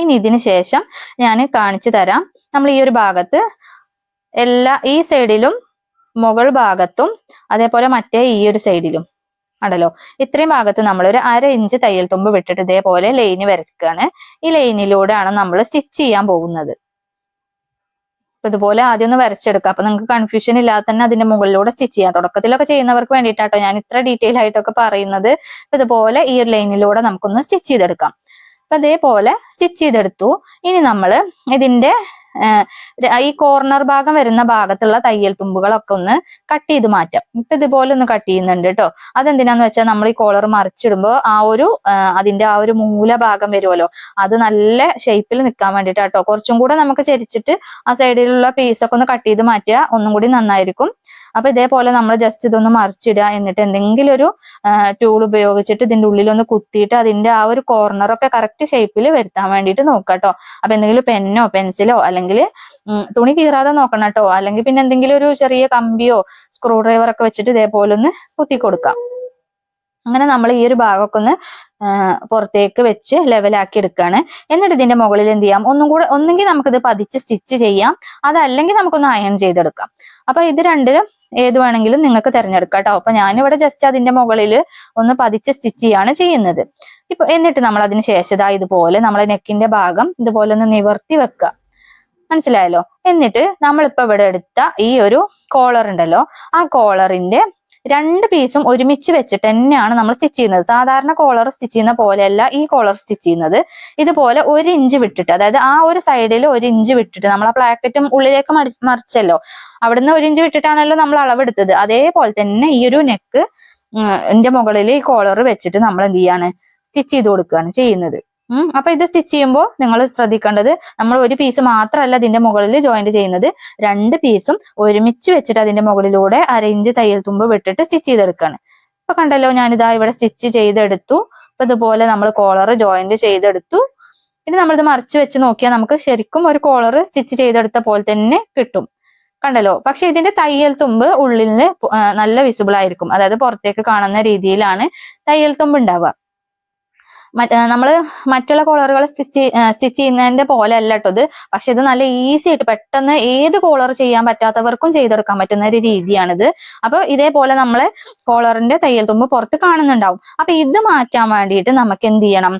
ഇനി ഇതിന് ശേഷം ഞാൻ കാണിച്ചു തരാം. നമ്മൾ ഈ ഒരു ഭാഗത്ത് എല്ലാ ഈ സൈഡിലും മുകൾ ഭാഗത്തും അതേപോലെ മറ്റേ ഈ ഒരു സൈഡിലും ആണല്ലോ ഇത്രയും ഭാഗത്ത് നമ്മൾ ഒരു അര ഇഞ്ച് തയ്യൽ തുമ്പ് വിട്ടിട്ട് ഇതേപോലെ ലൈന് വരക്കുകയാണ് ഈ ലൈനിലൂടെയാണ് നമ്മൾ സ്റ്റിച്ച് ചെയ്യാൻ പോകുന്നത്. ഇതുപോലെ ആദ്യം ഒന്ന് വരച്ചെടുക്കുക. അപ്പൊ നിങ്ങൾക്ക് കൺഫ്യൂഷൻ ഇല്ലാതെ തന്നെ അതിന്റെ മുകളിലൂടെ സ്റ്റിച്ച് ചെയ്യാം. തുടക്കത്തിലൊക്കെ ചെയ്യുന്നവർക്ക് വേണ്ടിയിട്ടാട്ടോ ഞാൻ ഇത്ര ഡീറ്റെയിൽ ആയിട്ടൊക്കെ പറയുന്നത്. ഇതുപോലെ ഈ ഒരു ലൈനിലൂടെ നമുക്കൊന്ന് സ്റ്റിച്ച് ചെയ്തെടുക്കാം. അപ്പൊ അതേപോലെ സ്റ്റിച്ച് ചെയ്തെടുത്തു. ഇനി നമ്മൾ ഇതിന്റെ ഈ കോർണർ ഭാഗം വരുന്ന ഭാഗത്തുള്ള തയ്യൽ തുമ്പുകളൊക്കെ ഒന്ന് കട്ട് ചെയ്ത് മാറ്റാം. ഇപ്പൊ ഇതുപോലെ ഒന്ന് കട്ട് ചെയ്യുന്നുണ്ട് കേട്ടോ അതെന്തിനാന്ന് വെച്ചാൽ നമ്മൾ ഈ കോളർ മറിച്ചിടുമ്പോൾ ആ ഒരു അതിന്റെ ആ ഒരു മൂല ഭാഗം വരുമല്ലോ അത് നല്ല ഷേപ്പിൽ നിൽക്കാൻ വേണ്ടിട്ടാട്ടോ കുറച്ചും കൂടെ നമുക്ക് ചരിച്ചിട്ട് ആ സൈഡിലുള്ള പീസൊക്കെ ഒന്ന് കട്ട് ചെയ്ത് മാറ്റിയാൽ ഒന്നും കൂടി നന്നായിരിക്കും. അപ്പൊ ഇതേപോലെ നമ്മൾ ജസ്റ്റ് ഇതൊന്ന് മറിച്ചിടുക എന്നിട്ട് എന്തെങ്കിലും ഒരു ടൂൾ ഉപയോഗിച്ചിട്ട് ഇതിന്റെ ഉള്ളിലൊന്ന് കുത്തിയിട്ട് അതിന്റെ ആ ഒരു കോർണറൊക്കെ കറക്റ്റ് ഷേപ്പിൽ വരുത്താൻ വേണ്ടിയിട്ട് നോക്കാം കേട്ടോ അപ്പൊ എന്തെങ്കിലും പെന്നോ പെൻസിലോ അല്ലെങ്കിൽ തുണി കീറാതെ നോക്കണം കേട്ടോ അല്ലെങ്കിൽ പിന്നെ എന്തെങ്കിലും ഒരു ചെറിയ കമ്പിയോ സ്ക്രൂ ഡ്രൈവർ ഒക്കെ വെച്ചിട്ട് ഇതേപോലെ ഒന്ന് കുത്തി കൊടുക്കാം. അങ്ങനെ നമ്മൾ ഈ ഒരു ഭാഗമൊക്കെ ഒന്ന് പുറത്തേക്ക് വെച്ച് ലെവലാക്കി എടുക്കുകയാണ് എന്നിട്ട് ഇതിന്റെ മുകളിൽ എന്ത് ചെയ്യാം? ഒന്നും കൂടെ ഒന്നെങ്കിൽ നമുക്കിത് പതിച്ച് സ്റ്റിച്ച് ചെയ്യാം. അതല്ലെങ്കിൽ നമുക്കൊന്ന് അയൺ ചെയ്തെടുക്കാം. അപ്പൊ ഇത് രണ്ടിലും ഏത് വേണമെങ്കിലും നിങ്ങൾക്ക് തിരഞ്ഞെടുക്കാം കേട്ടോ. അപ്പൊ ഞാനിവിടെ ജസ്റ്റ് അതിന്റെ മുകളിൽ ഒന്ന് പതിച്ച് സ്റ്റിച്ച് ചെയ്യാണ് ചെയ്യുന്നത്. ഇപ്പൊ എന്നിട്ട് നമ്മൾ അതിന് ശേഷം ഇതുപോലെ നമ്മളെ നെക്കിന്റെ ഭാഗം ഇതുപോലെ ഒന്ന് നിവർത്തി വെക്കുക. മനസ്സിലായല്ലോ? എന്നിട്ട് നമ്മളിപ്പോ ഇവിടെ എടുത്ത ഈ ഒരു കോളർ ഉണ്ടല്ലോ ആ കോളറിന്റെ രണ്ട് പീസും ഒരുമിച്ച് വെച്ചിട്ട് തന്നെയാണ് നമ്മൾ സ്റ്റിച്ച് ചെയ്യുന്നത്. സാധാരണ കോളർ സ്റ്റിച്ച് ചെയ്യുന്ന പോലെയല്ല ഈ കോളർ സ്റ്റിച്ച് ചെയ്യുന്നത്. ഇതുപോലെ ഒരു ഇഞ്ച് വിട്ടിട്ട് അതായത് ആ ഒരു സൈഡിൽ ഒരു ഇഞ്ച് വിട്ടിട്ട് നമ്മൾ ആ പ്ലാക്കറ്റും ഉള്ളിലേക്ക് മറിച്ചല്ലോ. അവിടുന്ന് ഒരു ഇഞ്ച് വിട്ടിട്ടാണല്ലോ നമ്മൾ അളവെടുത്തത്. അതേപോലെ തന്നെ ഈ ഒരു നെക്ക് എന്റെ മുകളിൽ ഈ കോളർ വെച്ചിട്ട് നമ്മൾ എന്ത് ചെയ്യാണ്? സ്റ്റിച്ച് ചെയ്ത് കൊടുക്കുകയാണ് ചെയ്യുന്നത്. ഉം അപ്പൊ ഇത് സ്റ്റിച്ച് ചെയ്യുമ്പോൾ നിങ്ങൾ ശ്രദ്ധിക്കേണ്ടത് നമ്മൾ ഒരു പീസ് മാത്രമല്ല അതിന്റെ മുകളിൽ ജോയിന്റ് ചെയ്യുന്നത്. രണ്ട് പീസും ഒരുമിച്ച് വെച്ചിട്ട് അതിന്റെ മുകളിലൂടെ അരയിഞ്ച് തയ്യൽ തുമ്പ് വിട്ടിട്ട് സ്റ്റിച്ച് ചെയ്തെടുക്കുകയാണ് ഇപ്പൊ കണ്ടല്ലോ ഞാനിതാ ഇവിടെ സ്റ്റിച്ച് ചെയ്തെടുത്തു. അപ്പൊ ഇതുപോലെ നമ്മൾ കോളർ ജോയിന്റ് ചെയ്തെടുത്തു. ഇനി നമ്മളിത് മറിച്ച് വെച്ച് നോക്കിയാൽ നമുക്ക് ശരിക്കും ഒരു കോളർ സ്റ്റിച്ച് ചെയ്തെടുത്ത പോലെ തന്നെ കിട്ടും. കണ്ടല്ലോ? പക്ഷെ ഇതിന്റെ തയ്യൽ തുമ്പ് ഉള്ളിൽ നല്ല വിസിബിൾ ആയിരിക്കും. അതായത് പുറത്തേക്ക് കാണുന്ന രീതിയിലാണ് തയ്യൽ തുമ്പ് ഉണ്ടാവുക. നമ്മൾ മറ്റുള്ള കോളറുകൾ സ്റ്റിച്ച് സ്റ്റിച്ച് ചെയ്യുന്നതിന്റെ പോലെ അല്ല കേട്ടോ ഇത്. പക്ഷെ ഇത് നല്ല ഈസി ആയിട്ട് പെട്ടെന്ന് ഏത് കോളർ ചെയ്യാൻ പറ്റാത്തവർക്കും ചെയ്തെടുക്കാൻ പറ്റുന്ന ഒരു രീതിയാണിത്. അപ്പൊ ഇതേപോലെ നമ്മൾ കോളറിന്റെ തയ്യൽ തുമ്പ് പുറത്ത് കാണുന്നുണ്ടാവും. അപ്പൊ ഇത് മാറ്റാൻ വേണ്ടിയിട്ട് നമുക്ക് എന്ത് ചെയ്യണം?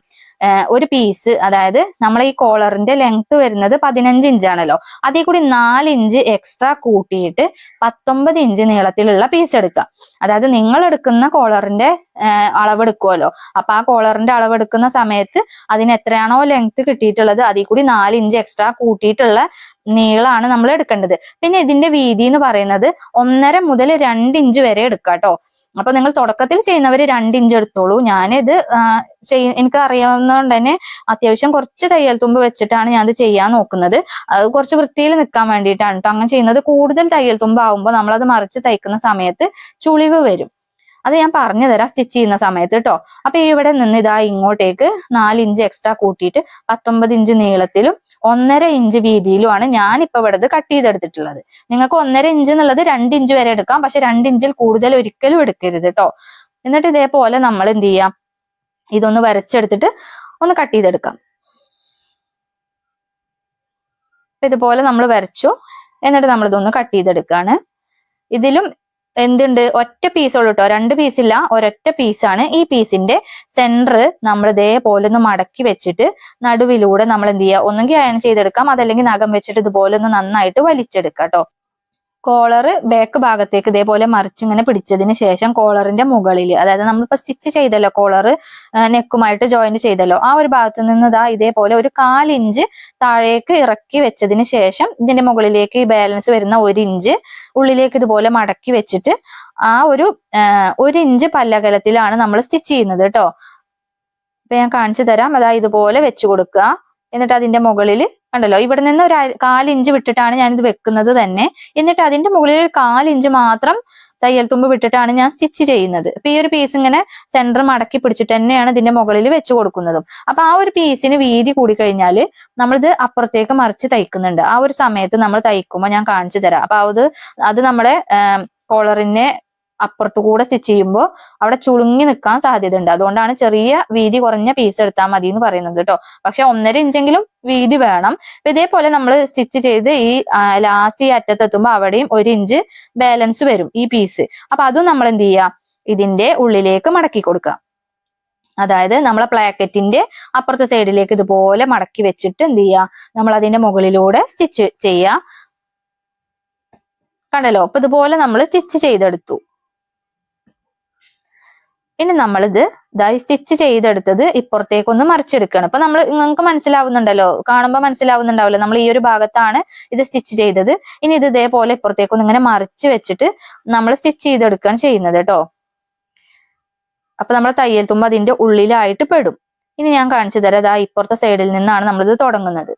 ഒരു പീസ് അതായത് നമ്മൾ ഈ കോളറിന്റെ ലെങ്ത് വരുന്നത് പതിനഞ്ച് ഇഞ്ചാണല്ലോ അതിൽ കൂടി നാല് ഇഞ്ച് എക്സ്ട്രാ കൂട്ടിയിട്ട് പത്തൊമ്പത് ഇഞ്ച് നീളത്തിലുള്ള പീസ് എടുക്കുക. അതായത് നിങ്ങൾ എടുക്കുന്ന കോളറിന്റെ അളവെടുക്കുമല്ലോ അപ്പൊ ആ കോളറിന്റെ അളവെടുക്കുന്ന സമയത്ത് അതിന് എത്രയാണോ ലെങ്ത് കിട്ടിയിട്ടുള്ളത് അതിൽ കൂടി നാല് ഇഞ്ച് എക്സ്ട്രാ കൂട്ടിയിട്ടുള്ള നീളമാണ് നമ്മൾ എടുക്കേണ്ടത്. പിന്നെ ഇതിന്റെ വീതി എന്ന് പറയുന്നത് ഒന്നര മുതൽ രണ്ട് ഇഞ്ച് വരെ എടുക്കുക കേട്ടോ അപ്പൊ നിങ്ങൾ തുടക്കത്തിൽ ചെയ്യുന്നവർ രണ്ട് ഇഞ്ച് എടുത്തോളൂ. ഞാനിത് ചെയ്യ എനിക്ക് അറിയാവുന്നതുകൊണ്ട് തന്നെ അത്യാവശ്യം കുറച്ച് തയ്യൽ തുമ്പ് വെച്ചിട്ടാണ് ഞാൻ ഇത് ചെയ്യാൻ നോക്കുന്നത്. അത് കുറച്ച് വൃത്തിയിൽ നിൽക്കാൻ വേണ്ടിയിട്ടാണ് കേട്ടോ അങ്ങനെ ചെയ്യുന്നത് കൂടുതൽ തയ്യൽ തുമ്പ് ആവുമ്പോൾ നമ്മളത് മറിച്ച് തയ്ക്കുന്ന സമയത്ത് ചുളിവ് വരും. അത് ഞാൻ പറഞ്ഞു തരാം സ്റ്റിച്ച് ചെയ്യുന്ന സമയത്ത് കേട്ടോ അപ്പൊ ഇവിടെ നിന്ന് ഇതാ ഇങ്ങോട്ടേക്ക് നാല് ഇഞ്ച് എക്സ്ട്രാ കൂട്ടിയിട്ട് പത്തൊമ്പത് ഇഞ്ച് നീളത്തിലും ഒന്നര ഇഞ്ച് വീതിയിലുമാണ് ഞാൻ ഇപ്പൊ ഇവിടെ കട്ട് ചെയ്തെടുത്തിട്ടുള്ളത്. നിങ്ങൾക്ക് ഒന്നര ഇഞ്ച് എന്നുള്ളത് രണ്ട് ഇഞ്ച് വരെ എടുക്കാം പക്ഷെ രണ്ട് ഇഞ്ചിൽ കൂടുതൽ ഒരിക്കലും എടുക്കരുത് കേട്ടോ എന്നിട്ട് ഇതേപോലെ നമ്മൾ എന്ത് ചെയ്യാം? ഇതൊന്ന് വരച്ചെടുത്തിട്ട് ഒന്ന് കട്ട് ചെയ്തെടുക്കാം. ഇതുപോലെ നമ്മൾ വരച്ചു. എന്നിട്ട് നമ്മൾ ഇതൊന്ന് കട്ട് ചെയ്തെടുക്കാണ്. ഇതിലും എന്തുണ്ട്? ഒറ്റ പീസുള്ളൂ കേട്ടോ രണ്ട് പീസ് പീസില്ല ഒരൊറ്റ പീസാണ് ഈ പീസിന്റെ സെന്റർ നമ്മൾ ഇതേപോലെ ഒന്ന് മടക്കി വെച്ചിട്ട് നടുവിലൂടെ നമ്മൾ എന്ത് ചെയ്യുക? ഒന്നെങ്കിൽ അയൺ ചെയ്തെടുക്കാം. അതല്ലെങ്കിൽ നഖം വെച്ചിട്ട് ഇതുപോലെ ഒന്ന് നന്നായിട്ട് വലിച്ചെടുക്കാം കേട്ടോ കോളർ ബാക്ക് ഭാഗത്തേക്ക് ഇതേപോലെ മറിച്ചിങ്ങനെ പിടിച്ചതിന് ശേഷം കോളറിന്റെ മുകളിൽ അതായത് നമ്മളിപ്പോ സ്റ്റിച്ച് ചെയ്തല്ലോ കോളർ നെക്കുമായിട്ട് ജോയിന്റ് ചെയ്തല്ലോ ആ ഒരു ഭാഗത്ത് നിന്ന് ഇതാ ഇതേപോലെ ഒരു കാലിഞ്ച് താഴേക്ക് ഇറക്കി വെച്ചതിന് ശേഷം ഇതിന്റെ മുകളിലേക്ക് ബാലൻസ് വരുന്ന ഒരു ഇഞ്ച് ഉള്ളിലേക്ക് ഇതുപോലെ മടക്കി വെച്ചിട്ട് ആ ഒരു ഒരു ഇഞ്ച് പല്ലകലത്തിലാണ് നമ്മൾ സ്റ്റിച്ച് ചെയ്യുന്നത് കേട്ടോ. അപ്പൊ ഞാൻ കാണിച്ചു തരാം. അതാ ഇതുപോലെ വെച്ചു കൊടുക്കുക. എന്നിട്ട് അതിന്റെ മുകളിൽ കണ്ടല്ലോ ഇവിടെ നിന്ന് ഒരു കാലിഞ്ച് വിട്ടിട്ടാണ് ഞാൻ ഇത് വെക്കുന്നത് തന്നെ. എന്നിട്ട് അതിന്റെ മുകളിൽ ഒരു കാലിഞ്ച് മാത്രം തയ്യൽ തുമ്പ് വിട്ടിട്ടാണ് ഞാൻ സ്റ്റിച്ച് ചെയ്യുന്നത്. അപ്പൊ ഈ ഒരു പീസ് ഇങ്ങനെ സെന്റർ മടക്കി പിടിച്ചിട്ട് തന്നെയാണ് ഇതിന്റെ മുകളിൽ വെച്ച് കൊടുക്കുന്നതും. അപ്പൊ ആ ഒരു പീസിന് വീതി കൂടി കഴിഞ്ഞാൽ നമ്മളിത് അപ്പുറത്തേക്ക് മറിച്ച് തയ്ക്കുന്നുണ്ട്. ആ ഒരു സമയത്ത് നമ്മൾ തയ്ക്കുമ്പോൾ ഞാൻ കാണിച്ചു തരാം. അപ്പൊ അത് അത് നമ്മുടെ കോളറിനെ അപ്പുറത്തു കൂടെ സ്റ്റിച്ച് ചെയ്യുമ്പോൾ അവിടെ ചുളുങ്ങി നിൽക്കാൻ സാധ്യത ഉണ്ട് അതുകൊണ്ടാണ് ചെറിയ വീതി കുറഞ്ഞ പീസ് എടുത്താൽ മതി എന്ന് പറയുന്നത് കേട്ടോ പക്ഷെ ഒന്നര ഇഞ്ചെങ്കിലും വീതി വേണം. അപ്പൊ ഇതേപോലെ നമ്മൾ സ്റ്റിച്ച് ചെയ്ത് ഈ ലാസ്റ്റ് ഈ അറ്റത്തെത്തുമ്പോൾ അവിടെയും ഒരു ഇഞ്ച് ബാലൻസ് വരും ഈ പീസ് അപ്പൊ അതും നമ്മൾ എന്ത് ചെയ്യുക ഇതിന്റെ ഉള്ളിലേക്ക് മടക്കി കൊടുക്കുക. അതായത് നമ്മളെ പ്ലാക്കറ്റിന്റെ അപ്പുറത്തെ സൈഡിലേക്ക് ഇതുപോലെ മടക്കി വെച്ചിട്ട് എന്ത് ചെയ്യുക നമ്മൾ അതിന്റെ മുകളിലൂടെ സ്റ്റിച്ച് ചെയ്യുക കണ്ടല്ലോ? അപ്പൊ ഇതുപോലെ നമ്മൾ സ്റ്റിച്ച് ചെയ്തെടുത്തു. ഇനി നമ്മളിത് ഇതായി സ്റ്റിച്ച് ചെയ്തെടുത്തത് ഇപ്പുറത്തേക്കൊന്ന് മറിച്ചെടുക്കണം അപ്പൊ നമ്മൾ നിങ്ങൾക്ക് മനസ്സിലാവുന്നുണ്ടല്ലോ കാണുമ്പോൾ മനസ്സിലാവുന്നുണ്ടാവില്ല. നമ്മൾ ഈ ഒരു ഭാഗത്താണ് ഇത് സ്റ്റിച്ച് ചെയ്തത്. ഇനി ഇത് ഇതേപോലെ ഇപ്പുറത്തേക്കൊന്ന് ഇങ്ങനെ മറിച്ച് വെച്ചിട്ട് നമ്മൾ സ്റ്റിച്ച് ചെയ്തെടുക്കുകയാണ് ചെയ്യുന്നത് കേട്ടോ. അപ്പൊ നമ്മൾ തയ്യൽ തുമ്പ് അതിന്റെ ഉള്ളിലായിട്ട് പെടും. ഇനി ഞാൻ കാണിച്ചു തരാം. അതാ ഇപ്പുറത്തെ സൈഡിൽ നിന്നാണ് നമ്മളിത് തുടങ്ങുന്നത്.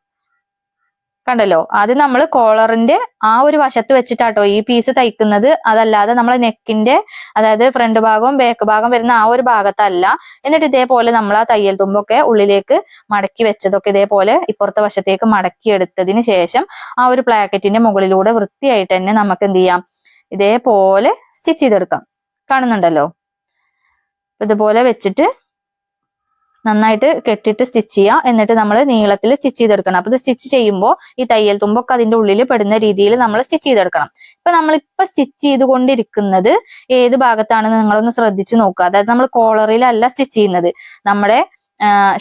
കണ്ടല്ലോ? അത് നമ്മൾ കോളറിന്റെ ആ ഒരു വശത്ത് വെച്ചിട്ടാട്ടോ ഈ പീസ് തയ്ക്കുന്നത്. അതല്ലാതെ നമ്മൾ നെക്കിന്റെ അതായത് ഫ്രണ്ട് ഭാഗവും ബാക്ക് ഭാഗം വരുന്ന ആ ഒരു ഭാഗത്തല്ല. എന്നിട്ട് ഇതേപോലെ നമ്മൾ ആ തയ്യൽ തുമ്പൊക്കെ ഉള്ളിലേക്ക് മടക്കി വെച്ചതൊക്കെ ഇതേപോലെ ഇപ്പുറത്തെ വശത്തേക്ക് മടക്കി എടുത്തതിന് ശേഷം ആ ഒരു പ്ലാക്കറ്റിന്റെ മുകളിലൂടെ വൃത്തിയായിട്ട് തന്നെ നമുക്ക് എന്ത് ചെയ്യാം? ഇതേപോലെ സ്റ്റിച്ച് ചെയ്തെടുക്കാം. കാണുന്നുണ്ടല്ലോ? ഇതുപോലെ വെച്ചിട്ട് നന്നായിട്ട് കെട്ടിട്ട് സ്റ്റിച്ച് ചെയ്യുക എന്നിട്ട് നമ്മൾ നീളത്തിൽ സ്റ്റിച്ച് ചെയ്തെടുക്കണം. അപ്പൊ ഇത് സ്റ്റിച്ച് ചെയ്യുമ്പോൾ ഈ തയ്യൽ തുമ്പൊക്കെ അതിന്റെ ഉള്ളിൽ പെടുന്ന രീതിയിൽ നമ്മൾ സ്റ്റിച്ച് ചെയ്തെടുക്കണം. ഇപ്പൊ നമ്മളിപ്പോ സ്റ്റിച്ച് ചെയ്തുകൊണ്ടിരിക്കുന്നത് ഏത് ഭാഗത്താണെന്ന് നിങ്ങളൊന്ന് ശ്രദ്ധിച്ചു നോക്കുക. അതായത് നമ്മൾ കോളറിലല്ല സ്റ്റിച്ച് ചെയ്യുന്നത്. നമ്മുടെ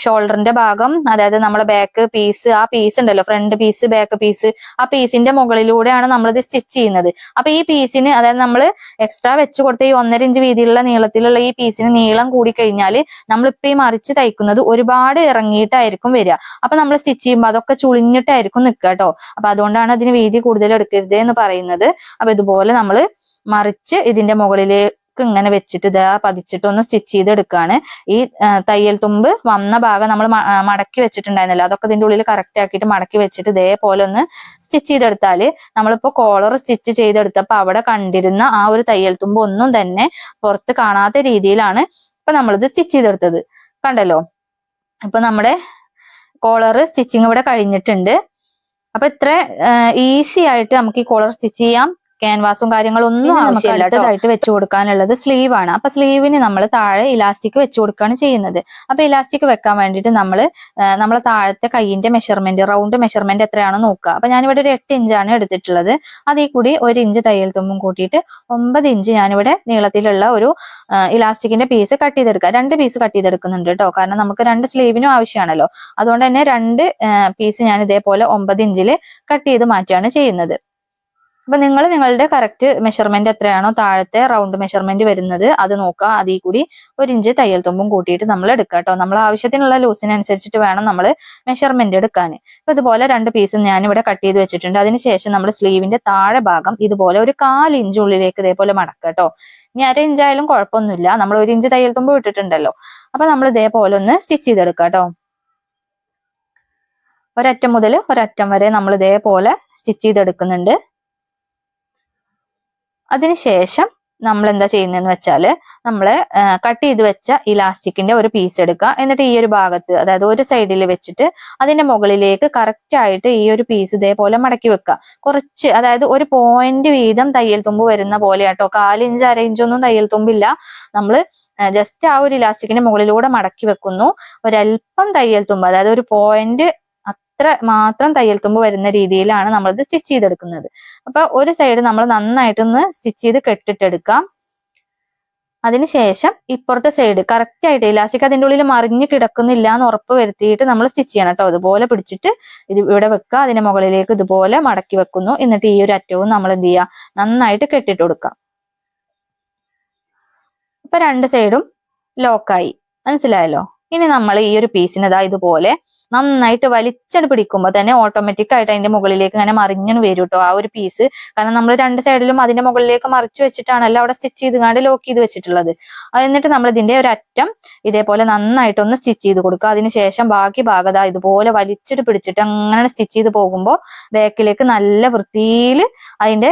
ഷോൾഡറിന്റെ ഭാഗം അതായത് നമ്മുടെ ബാക്ക് പീസ് ആ പീസ് ഉണ്ടല്ലോ ഫ്രണ്ട് പീസ് ബാക്ക് പീസ് ആ പീസിന്റെ മുകളിലൂടെയാണ് നമ്മളിത് സ്റ്റിച്ച് ചെയ്യുന്നത്. അപ്പൊ ഈ പീസിന് അതായത് നമ്മൾ എക്സ്ട്രാ വെച്ച് കൊടുത്ത ഈ ഒന്നര ഇഞ്ച് വീതിയിലുള്ള നീളത്തിലുള്ള ഈ പീസിന് നീളം കൂടി കഴിഞ്ഞാൽ നമ്മളിപ്പോ ഈ മറിച്ച് തയ്ക്കുന്നത് ഒരുപാട് ഇറങ്ങിയിട്ടായിരിക്കും വരിക. അപ്പൊ നമ്മൾ സ്റ്റിച്ച് ചെയ്യുമ്പോൾ അതൊക്കെ ചുളിഞ്ഞിട്ടായിരിക്കും നിൽക്കുക കേട്ടോ അപ്പൊ അതുകൊണ്ടാണ് അതിന് വീതി കൂടുതൽ എടുക്കരുത് എന്ന് പറയുന്നത്. അപ്പൊ ഇതുപോലെ നമ്മൾ മറിച്ച് ഇതിന്റെ മുകളിലേക്ക് ഇങ്ങനെ വെച്ചിട്ട് ഇതാ പതിച്ചിട്ട് ഒന്ന് സ്റ്റിച്ച് ചെയ്തെടുക്കുകയാണ് ഈ തയ്യൽ തുമ്പ് വന്ന ഭാഗം നമ്മൾ മടക്കി വെച്ചിട്ടുണ്ടായിരുന്നല്ലോ. അതൊക്കെ ഇതിന്റെ ഉള്ളിൽ കറക്റ്റ് ആക്കിയിട്ട് മടക്കി വെച്ചിട്ട് ഇതേപോലെ ഒന്ന് സ്റ്റിച്ച് ചെയ്തെടുത്താൽ നമ്മളിപ്പോ കോളർ സ്റ്റിച്ച് ചെയ്തെടുത്തപ്പോ അവിടെ കണ്ടിരുന്ന ആ ഒരു തയ്യൽ തുമ്പ് ഒന്നും തന്നെ പുറത്ത് കാണാത്ത രീതിയിലാണ് ഇപ്പൊ നമ്മളിത് സ്റ്റിച്ച് ചെയ്തെടുത്തത്. കണ്ടല്ലോ? ഇപ്പൊ നമ്മുടെ കോളർ സ്റ്റിച്ചിങ് ഇവിടെ കഴിഞ്ഞിട്ടുണ്ട്. അപ്പൊ ഇത്ര ഈസി ആയിട്ട് നമുക്ക് ഈ കോളർ സ്റ്റിച്ച് ചെയ്യാം. ക്യാൻവാസും കാര്യങ്ങളും ഒന്നും ആവശ്യമില്ല അടുത്തതായിട്ട് വെച്ചു കൊടുക്കാനുള്ളത് സ്ലീവ് ആണ്. അപ്പൊ സ്ലീവിന് നമ്മൾ താഴെ ഇലാസ്റ്റിക് വെച്ചു കൊടുക്കുകയാണ് ചെയ്യുന്നത്. അപ്പൊ ഇലാസ്റ്റിക് വെക്കാൻ വേണ്ടിയിട്ട് നമ്മൾ നമ്മളെ താഴത്തെ കൈയിന്റെ മെഷർമെന്റ് റൗണ്ട് മെഷർമെന്റ് എത്രയാണോ നോക്കുക. അപ്പൊ ഞാനിവിടെ ഒരു എട്ട് ഇഞ്ചാണ് എടുത്തിട്ടുള്ളത്. അതിൽ കൂടി ഒരു ഇഞ്ച് തയ്യൽ തുമ്പും കൂട്ടിയിട്ട് ഒമ്പത് ഇഞ്ച് ഞാനിവിടെ നീളത്തിലുള്ള ഒരു ഇലാസ്റ്റിക്കിന്റെ പീസ് കട്ട് ചെയ്തെടുക്കുക. രണ്ട് പീസ് കട്ട് ചെയ്തെടുക്കുന്നുണ്ട് കേട്ടോ. കാരണം നമുക്ക് രണ്ട് സ്ലീവിനും ആവശ്യമാണല്ലോ. അതുകൊണ്ട് തന്നെ രണ്ട് പീസ് ഞാൻ ഇതേപോലെ ഒമ്പത് ഇഞ്ചിൽ കട്ട് ചെയ്ത് മാറ്റുകയാണ് ചെയ്യുന്നത്. അപ്പൊ നിങ്ങൾ നിങ്ങളുടെ കറക്റ്റ് മെഷർമെന്റ് എത്രയാണോ താഴത്തെ റൗണ്ട് മെഷർമെന്റ് വരുന്നത് അത് നോക്കുക. അതിൽ കൂടി ഒരു ഇഞ്ച് തയ്യൽ തുമ്പും കൂട്ടിയിട്ട് നമ്മൾ എടുക്കുക കേട്ടോ നമ്മൾ ആവശ്യത്തിനുള്ള ലൂസിനനുസരിച്ചിട്ട് വേണം നമ്മൾ മെഷർമെന്റ് എടുക്കാൻ. അപ്പൊ ഇതുപോലെ രണ്ട് പീസ് ഇവിടെ കട്ട് ചെയ്ത് വെച്ചിട്ടുണ്ട്. അതിനുശേഷം നമ്മൾ സ്ലീവിന്റെ താഴെ ഭാഗം ഇതുപോലെ ഒരു കാൽ ഇഞ്ച് ഉള്ളിലേക്ക് ഇതേപോലെ മടക്കുക കേട്ടോ ഇനി അര ഇഞ്ചായാലും കുഴപ്പമൊന്നുമില്ല. നമ്മൾ ഒരു ഇഞ്ച് തയ്യൽ തുമ്പ് ഇട്ടിട്ടുണ്ടല്ലോ. അപ്പൊ നമ്മൾ ഇതേപോലെ ഒന്ന് സ്റ്റിച്ച് ചെയ്തെടുക്കുക കേട്ടോ ഒരറ്റം മുതൽ ഒരറ്റം വരെ നമ്മൾ ഇതേപോലെ സ്റ്റിച്ച് ചെയ്തെടുക്കുന്നുണ്ട്. അതിനുശേഷം നമ്മൾ എന്താ ചെയ്യുന്നതെന്ന് വെച്ചാൽ നമ്മൾ കട്ട് ചെയ്ത് വെച്ച ഇലാസ്റ്റിക്കിന്റെ ഒരു പീസ് എടുക്കുക. എന്നിട്ട് ഈ ഒരു ഭാഗത്ത് അതായത് ഒരു സൈഡിൽ വെച്ചിട്ട് അതിന്റെ മുകളിലേക്ക് കറക്റ്റ് ആയിട്ട് ഈ ഒരു പീസ് ഇതേപോലെ മടക്കി വെക്കുക. കുറച്ച് അതായത് ഒരു പോയിന്റ് വീതം തയ്യൽ തുമ്പ് വരുന്ന പോലെ കേട്ടോ കാലിഞ്ച് അര ഇഞ്ചൊന്നും തയ്യൽ തുമ്പില്ല. നമ്മൾ ജസ്റ്റ് ആ ഒരു ഇലാസ്റ്റിക്കിന്റെ മുകളിലൂടെ മടക്കി വെക്കുന്നു. ഒരല്പം തയ്യൽ തുമ്പ് അതായത് ഒരു പോയിന്റ് അത്ര മാത്രം തയ്യൽ തുമ്പ് വരുന്ന രീതിയിലാണ് നമ്മളിത് സ്റ്റിച്ച് ചെയ്തെടുക്കുന്നത്. അപ്പൊ ഒരു സൈഡ് നമ്മൾ നന്നായിട്ടൊന്ന് സ്റ്റിച്ച് ചെയ്ത് കെട്ടിട്ടെടുക്കാം. അതിനുശേഷം ഇപ്പുറത്തെ സൈഡ് കറക്റ്റ് ആയിട്ട് ഇലാസ്റ്റിക് അതിന്റെ ഉള്ളിൽ മറിഞ്ഞ് കിടക്കുന്നില്ല എന്ന് ഉറപ്പ് വരുത്തിയിട്ട് നമ്മൾ സ്റ്റിച്ച് ചെയ്യണം കേട്ടോ. അതുപോലെ പിടിച്ചിട്ട് ഇത് ഇവിടെ വെക്കുക അതിന്റെ മുകളിലേക്ക് ഇതുപോലെ മടക്കി വെക്കുന്നു. എന്നിട്ട് ഈ ഒരു അറ്റവും നമ്മൾ എന്ത് ചെയ്യുക? നന്നായിട്ട് കെട്ടിട്ട് കൊടുക്കാം ഇപ്പൊ രണ്ട് സൈഡും ലോക്കായി മനസ്സിലായല്ലോ? ഇനി നമ്മൾ ഈ ഒരു പീസിന് ഇതാ ഇതുപോലെ നന്നായിട്ട് വലിച്ചെടു പിടിക്കുമ്പോൾ തന്നെ ഓട്ടോമാറ്റിക് ആയിട്ട് അതിന്റെ മുകളിലേക്ക് ഇങ്ങനെ മറിഞ്ഞു വരും കേട്ടോ ആ ഒരു പീസ് കാരണം നമ്മൾ രണ്ട് സൈഡിലും അതിന്റെ മുകളിലേക്ക് മറിച്ച് വെച്ചിട്ടാണല്ലോ അവിടെ സ്റ്റിച്ച് ചെയ്ത് കണ്ട് ലോക്ക് ചെയ്ത് വെച്ചിട്ടുള്ളത്. എന്നിട്ട് നമ്മൾ ഇതിന്റെ ഒരു അറ്റം ഇതേപോലെ നന്നായിട്ട് ഒന്ന് സ്റ്റിച്ച് ചെയ്ത് കൊടുക്കുക. അതിനുശേഷം ബാക്കി ഭാഗത ഇതുപോലെ വലിച്ചിട്ട് പിടിച്ചിട്ട് അങ്ങനെ സ്റ്റിച്ച് ചെയ്ത് പോകുമ്പോൾ ബാക്കിലേക്ക് നല്ല വൃത്തിയിൽ അതിന്റെ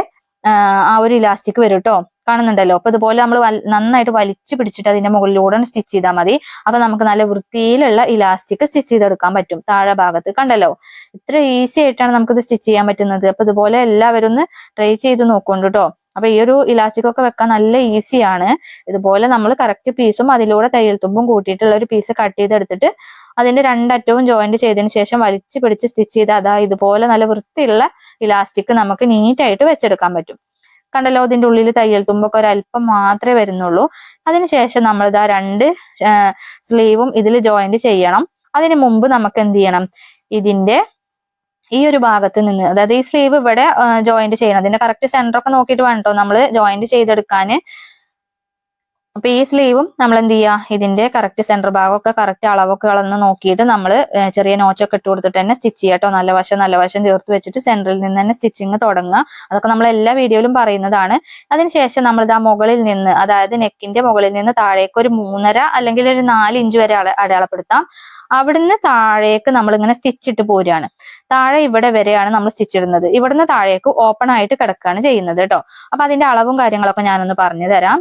ആ ഒരു ഇലാസ്റ്റിക് വരും കേട്ടോ കാണുന്നുണ്ടല്ലോ. അപ്പൊ ഇതുപോലെ നമ്മൾ നന്നായിട്ട് വലിച്ചു പിടിച്ചിട്ട് അതിന്റെ മുകളിലൂടെ സ്റ്റിച്ച് ചെയ്താൽ മതി. അപ്പൊ നമുക്ക് നല്ല വൃത്തിയിലുള്ള ഇലാസ്റ്റിക് സ്റ്റിച്ച് ചെയ്തെടുക്കാൻ പറ്റും. താഴെ ഭാഗത്ത് കണ്ടല്ലോ? ഇത്ര ഈസി ആയിട്ടാണ് നമുക്ക് ഇത് സ്റ്റിച്ച് ചെയ്യാൻ പറ്റുന്നത്. അപ്പൊ ഇതുപോലെ എല്ലാവരും ഒന്ന് ട്രൈ ചെയ്ത് നോക്കുന്നുണ്ട് കേട്ടോ അപ്പൊ ഈ ഒരു ഇലാസ്റ്റിക് ഒക്കെ വെക്കാൻ നല്ല ഈസിയാണ് ഇതുപോലെ നമ്മൾ കറക്റ്റ് പീസും അതിലൂടെ തയ്യൽ തുമ്പും കൂട്ടിയിട്ടുള്ള ഒരു പീസ് കട്ട് ചെയ്തെടുത്തിട്ട് അതിന്റെ രണ്ടറ്റവും ജോയിന്റ് ചെയ്തതിന് ശേഷം വലിച്ചു പിടിച്ച് സ്റ്റിച്ച് ചെയ്ത് അതാ ഇതുപോലെ നല്ല വൃത്തിയുള്ള ഇലാസ്റ്റിക് നമുക്ക് നീറ്റായിട്ട് വെച്ചെടുക്കാൻ പറ്റും. കണ്ടല്ലോ അതിന്റെ ഉള്ളിൽ തയ്യൽ തുമ്പൊക്കെ ഒരല്പം മാത്രമേ വരുന്നുള്ളൂ. അതിനുശേഷം നമ്മൾ ഇതാ രണ്ട് സ്ലീവും ഇതിൽ ജോയിന്റ് ചെയ്യണം. അതിന് മുമ്പ് നമുക്ക് എന്ത് ചെയ്യണം ഇതിന്റെ ഈ ഒരു ഭാഗത്ത് നിന്ന് അതായത് ഈ സ്ലീവ് ഇവിടെ ജോയിന്റ് ചെയ്യണം. അതിന്റെ കറക്റ്റ് സെന്റർ ഒക്കെ നോക്കിയിട്ട് വേണം കേട്ടോ നമ്മൾ ജോയിന്റ് ചെയ്തെടുക്കാന്. അപ്പൊ ഈ സ്ലീവും നമ്മൾ എന്ത് ചെയ്യുക ഇതിന്റെ കറക്റ്റ് സെന്റർ ഭാഗമൊക്കെ കറക്റ്റ് അളവൊക്കെ കളന്ന് നോക്കിയിട്ട് നമ്മൾ ചെറിയ നോച്ചൊക്കെ ഇട്ട് കൊടുത്തിട്ട് തന്നെ സ്റ്റിച്ച് ചെയ്യാട്ടോ നല്ല വശം നല്ല വശം തീർത്ത് വെച്ചിട്ട് സെന്ററിൽ നിന്ന് തന്നെ സ്റ്റിച്ചിങ് തുടങ്ങുക. അതൊക്കെ നമ്മൾ എല്ലാ വീഡിയോയിലും പറയുന്നതാണ്. അതിനുശേഷം നമ്മൾ ഇതാ മുകളിൽ നിന്ന് അതായത് നെക്കിന്റെ മുകളിൽ നിന്ന് താഴേക്ക് ഒരു മൂന്നര അല്ലെങ്കിൽ ഒരു നാല് ഇഞ്ച് വരെ അട- അടയാളപ്പെടുത്താം. അവിടുന്ന് താഴേക്ക് നമ്മൾ ഇങ്ങനെ സ്റ്റിച്ച് ഇട്ട് പോരുകയാണ് താഴെ ഇവിടെ വരെയാണ് നമ്മൾ സ്റ്റിച്ച് ഇടുന്നത്. ഇവിടുന്ന് താഴേക്ക് ഓപ്പൺ ആയിട്ട് കിടക്കുകയാണ് ചെയ്യുന്നത് കേട്ടോ അപ്പൊ അതിന്റെ അളവും കാര്യങ്ങളൊക്കെ ഞാനൊന്ന് പറഞ്ഞു തരാം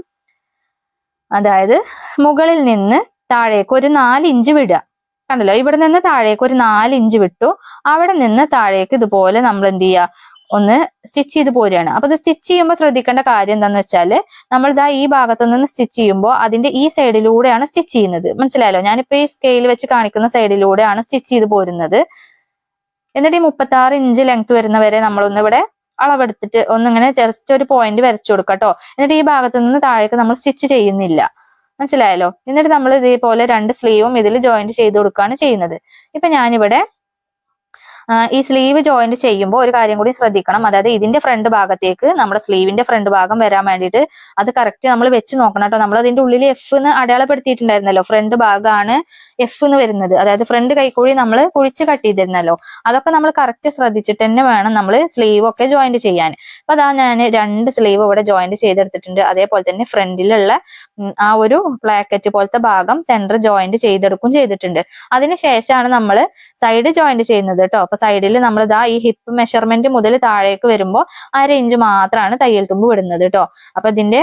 അതായത് മുകളിൽ നിന്ന് താഴേക്ക് ഒരു നാല് ഇഞ്ച് വിടുക. കണ്ടല്ലോ? ഇവിടെ നിന്ന് താഴേക്ക് ഒരു നാല് ഇഞ്ച് വിട്ടു. അവിടെ നിന്ന് താഴേക്ക് ഇതുപോലെ നമ്മൾ എന്ത് ചെയ്യുക? ഒന്ന് സ്റ്റിച്ച് ചെയ്ത് പോരുകയാണ്. അപ്പൊ ഇത് സ്റ്റിച്ച് ചെയ്യുമ്പോൾ ശ്രദ്ധിക്കേണ്ട കാര്യം എന്താണെന്ന് വെച്ചാൽ നമ്മൾ ഇതാ ഈ ഭാഗത്ത് നിന്ന് സ്റ്റിച്ച് ചെയ്യുമ്പോൾ അതിന്റെ ഈ സൈഡിലൂടെയാണ് സ്റ്റിച്ച് ചെയ്യുന്നത്. മനസ്സിലായല്ലോ? ഞാനിപ്പോ ഈ സ്കെയിൽ വെച്ച് കാണിക്കുന്ന സൈഡിലൂടെയാണ് സ്റ്റിച്ച് ചെയ്ത് പോരുന്നത്. എന്നിട്ട് ഈ മുപ്പത്തി ആറ് ഇഞ്ച് ലെങ്ത് വരുന്ന വരെ അളവെടുത്തിട്ട് ഒന്നിങ്ങനെ ജസ്റ്റ് ഒരു പോയിന്റ് വരച്ചു കൊടുക്കുക എന്നിട്ട് ഈ ഭാഗത്ത് നിന്ന് താഴേക്ക് നമ്മൾ സ്റ്റിച്ച് ചെയ്യുന്നില്ല. മനസ്സിലായല്ലോ? എന്നിട്ട് നമ്മൾ ഇതേപോലെ രണ്ട് സ്ലീവും ഇതിൽ ജോയിന്റ് ചെയ്ത് കൊടുക്കുകയാണ് ചെയ്യുന്നത്. ഇപ്പൊ ഞാനിവിടെ ഈ സ്ലീവ് ജോയിന്റ് ചെയ്യുമ്പോൾ ഒരു കാര്യം കൂടി ശ്രദ്ധിക്കണം. അതായത് ഇതിന്റെ ഫ്രണ്ട് ഭാഗത്തേക്ക് നമ്മുടെ സ്ലീവിന്റെ ഫ്രണ്ട് ഭാഗം വരാൻ വേണ്ടിയിട്ട് അത് കറക്റ്റ് നമ്മൾ വെച്ച് നോക്കണം കേട്ടോ. നമ്മൾ അതിന്റെ ഉള്ളിൽ എഫ് എന്ന് അടയാളപ്പെടുത്തിയിട്ടുണ്ടായിരുന്നല്ലോ. ഫ്രണ്ട് ഭാഗമാണ് എഫ് എന്ന് വരുന്നത്. അതായത് ഫ്രണ്ട് കൈക്കുഴി നമ്മൾ കുഴിച്ച് കട്ട് ചെയ്തിരുന്നല്ലോ. അതൊക്കെ നമ്മൾ കറക്റ്റ് ശ്രദ്ധിച്ചിട്ട് തന്നെ വേണം നമ്മൾ സ്ലീവ് ഒക്കെ ജോയിന്റ് ചെയ്യാൻ. അപ്പൊ അതാ ഞാൻ രണ്ട് സ്ലീവ് ഇവിടെ ജോയിന്റ് ചെയ്തെടുത്തിട്ടുണ്ട്. അതേപോലെ തന്നെ ഫ്രണ്ടിലുള്ള ആ ഒരു പ്ലാക്കറ്റ് പോലത്തെ ഭാഗം സെന്റർ ജോയിന്റ് ചെയ്തെടുക്കും ചെയ്തിട്ടുണ്ട്. അതിനുശേഷമാണ് നമ്മൾ സൈഡ് ജോയിന്റ് ചെയ്യുന്നത് കേട്ടോ. അപ്പൊ സൈഡിൽ നമ്മൾ ഇതാ ഈ ഹിപ്പ് മെഷർമെന്റ് മുതൽ താഴേക്ക് വരുമ്പോൾ അര ഇഞ്ച് മാത്രമാണ് തയ്യൽ തുമ്പ് വിടുന്നത് കേട്ടോ. അപ്പൊ ഇതിന്റെ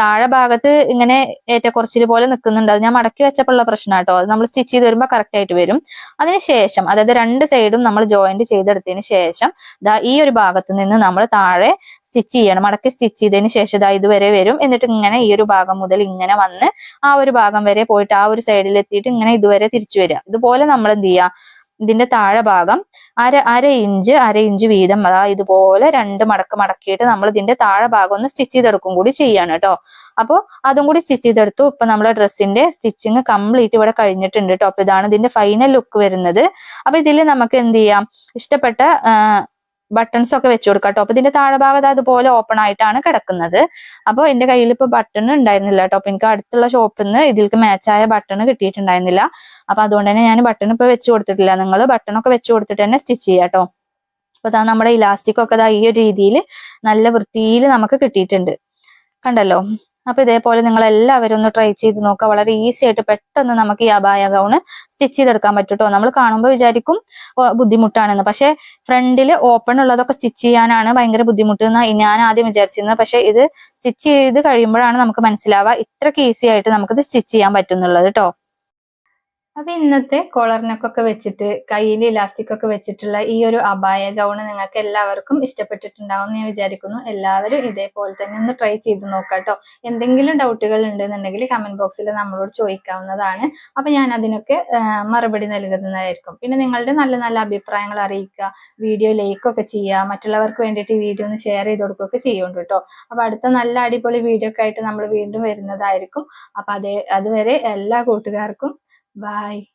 താഴെ ഭാഗത്ത് ഇങ്ങനെ ഏറ്റക്കുറച്ചിൽ പോലെ നിൽക്കുന്നുണ്ട് അത് ഞാൻ മടക്കി വെച്ചപ്പോഴുള്ള പ്രശ്നം കേട്ടോ. അത് നമ്മൾ സ്റ്റിച്ച് ചെയ്ത് വരുമ്പോൾ കറക്റ്റ് ആയിട്ട് വരും. അതിനുശേഷം അതായത് രണ്ട് സൈഡും നമ്മൾ ജോയിന്റ് ചെയ്തെടുത്തതിന് ശേഷം ദാ ഈ ഒരു ഭാഗത്ത് നിന്ന് നമ്മൾ താഴെ സ്റ്റിച്ച് ചെയ്യണം. മടക്കി സ്റ്റിച്ച് ചെയ്തതിന് ശേഷം ഇതാ ഇതുവരെ വരും. എന്നിട്ട് ഇങ്ങനെ ഈ ഒരു ഭാഗം മുതൽ ഇങ്ങനെ വന്ന് ആ ഒരു ഭാഗം വരെ പോയിട്ട് ആ ഒരു സൈഡിൽ എത്തിയിട്ട് ഇങ്ങനെ ഇതുവരെ തിരിച്ചു വരിക ഇതുപോലെ നമ്മൾ എന്ത് ചെയ്യുക ഇതിന്റെ താഴെ ഭാഗം അര അര ഇഞ്ച് അര ഇഞ്ച് വീതം അതാ ഇതുപോലെ രണ്ട് മടക്ക് മടക്കിയിട്ട് നമ്മൾ ഇതിന്റെ താഴെ ഭാഗം ഒന്ന് സ്റ്റിച്ച് ചെയ്തെടുക്കും കൂടി ചെയ്യാണ് കേട്ടോ അപ്പോൾ അതും കൂടി സ്റ്റിച്ച് ചെയ്തെടുത്തു. ഇപ്പൊ നമ്മളെ ഡ്രസ്സിന്റെ സ്റ്റിച്ചിങ് കംപ്ലീറ്റ് ഇവിടെ കഴിഞ്ഞിട്ടുണ്ട് കേട്ടോ അപ്പൊ ഇതാണ് ഇതിന്റെ ഫൈനൽ ലുക്ക് വരുന്നത്. അപ്പൊ ഇതിൽ നമുക്ക് എന്ത് ചെയ്യാം? ഇഷ്ടപ്പെട്ട ബട്ടൺസ് ഒക്കെ വെച്ച് കൊടുക്കാം കേട്ടോ അപ്പൊ ഇതിന്റെ താഴെ ഭാഗത്ത് അതുപോലെ ഓപ്പൺ ആയിട്ടാണ് കിടക്കുന്നത്. അപ്പോൾ എന്റെ കയ്യിൽ ഇപ്പൊ ബട്ടൺ ഉണ്ടായിരുന്നില്ല കേട്ടോ. അപ്പൊ എനിക്ക് അടുത്തുള്ള ഷോപ്പിൽ നിന്ന് ഇതിലേക്ക് മാച്ചായ ബട്ടൺ കിട്ടിയിട്ടുണ്ടായിരുന്നില്ല. അപ്പൊ അതുകൊണ്ട് തന്നെ ഞാൻ ബട്ടൺ ഇപ്പൊ വെച്ച് കൊടുത്തിട്ടില്ല. നിങ്ങൾ ബട്ടൺ ഒക്കെ വെച്ച് കൊടുത്തിട്ട് തന്നെ സ്റ്റിച്ച് ചെയ്യാം കേട്ടോ. അപ്പൊ നമ്മുടെ ഇലാസ്റ്റിക് ഒക്കെ ഈ ഒരു രീതിയിൽ നല്ല വൃത്തിയിൽ നമുക്ക് കിട്ടിയിട്ടുണ്ട്. കണ്ടല്ലോ? അപ്പൊ ഇതേപോലെ നിങ്ങൾ എല്ലാവരും ഒന്ന് ട്രൈ ചെയ്ത് നോക്കുക. വളരെ ഈസി ആയിട്ട് പെട്ടെന്ന് നമുക്ക് ഈ അബായ ഗൗണ് സ്റ്റിച്ച് ചെയ്തെടുക്കാൻ പറ്റും കേട്ടോ നമ്മൾ കാണുമ്പോൾ വിചാരിക്കും ബുദ്ധിമുട്ടാണെന്ന്. പക്ഷെ ഫ്രണ്ടിൽ ഓപ്പൺ ഉള്ളതൊക്കെ സ്റ്റിച്ച് ചെയ്യാനാണ് ഭയങ്കര ബുദ്ധിമുട്ട് ഞാൻ ആദ്യം വിചാരിച്ചിരുന്നത്. പക്ഷെ ഇത് സ്റ്റിച്ച് ചെയ്ത് കഴിയുമ്പോഴാണ് നമുക്ക് മനസ്സിലാവുക ഇത്രക്ക് ഈസി ആയിട്ട് നമുക്ക് ഇത് സ്റ്റിച്ച് ചെയ്യാൻ പറ്റുന്നുള്ളത് കേട്ടോ അപ്പൊ ഇന്നത്തെ കോളറിനൊക്കെ വെച്ചിട്ട് കയ്യിൽ ഇലാസ്റ്റിക് ഒക്കെ വെച്ചിട്ടുള്ള ഈ ഒരു അബായ ഗൗണ് നിങ്ങൾക്ക് എല്ലാവർക്കും ഇഷ്ടപ്പെട്ടിട്ടുണ്ടാവും ഞാൻ വിചാരിക്കുന്നു. എല്ലാവരും ഇതേപോലെ തന്നെ ഒന്ന് ട്രൈ ചെയ്ത് നോക്കാട്ടോ. എന്തെങ്കിലും ഡൗട്ടുകൾ ഉണ്ടെന്നുണ്ടെങ്കിൽ കമന്റ് ബോക്സിൽ നമ്മളോട് ചോദിക്കാവുന്നതാണ്. അപ്പൊ ഞാൻ അതിനൊക്കെ മറുപടി നൽകുന്നതായിരിക്കും. പിന്നെ നിങ്ങളുടെ നല്ല നല്ല അഭിപ്രായങ്ങൾ അറിയിക്കുക വീഡിയോ ലൈക്ക് ഒക്കെ ചെയ്യുക മറ്റുള്ളവർക്ക് വേണ്ടിയിട്ട് ഈ വീഡിയോ ഒന്ന് ഷെയർ ചെയ്ത് കൊടുക്കുകയൊക്കെ ചെയ്യുന്നുണ്ട് കേട്ടോ. അപ്പൊ അടുത്ത നല്ല അടിപൊളി വീഡിയോ ഒക്കെ ആയിട്ട് നമ്മൾ വീണ്ടും വരുന്നതായിരിക്കും. അപ്പൊ അതേ അതുവരെ എല്ലാ കൂട്ടുകാർക്കും Bye.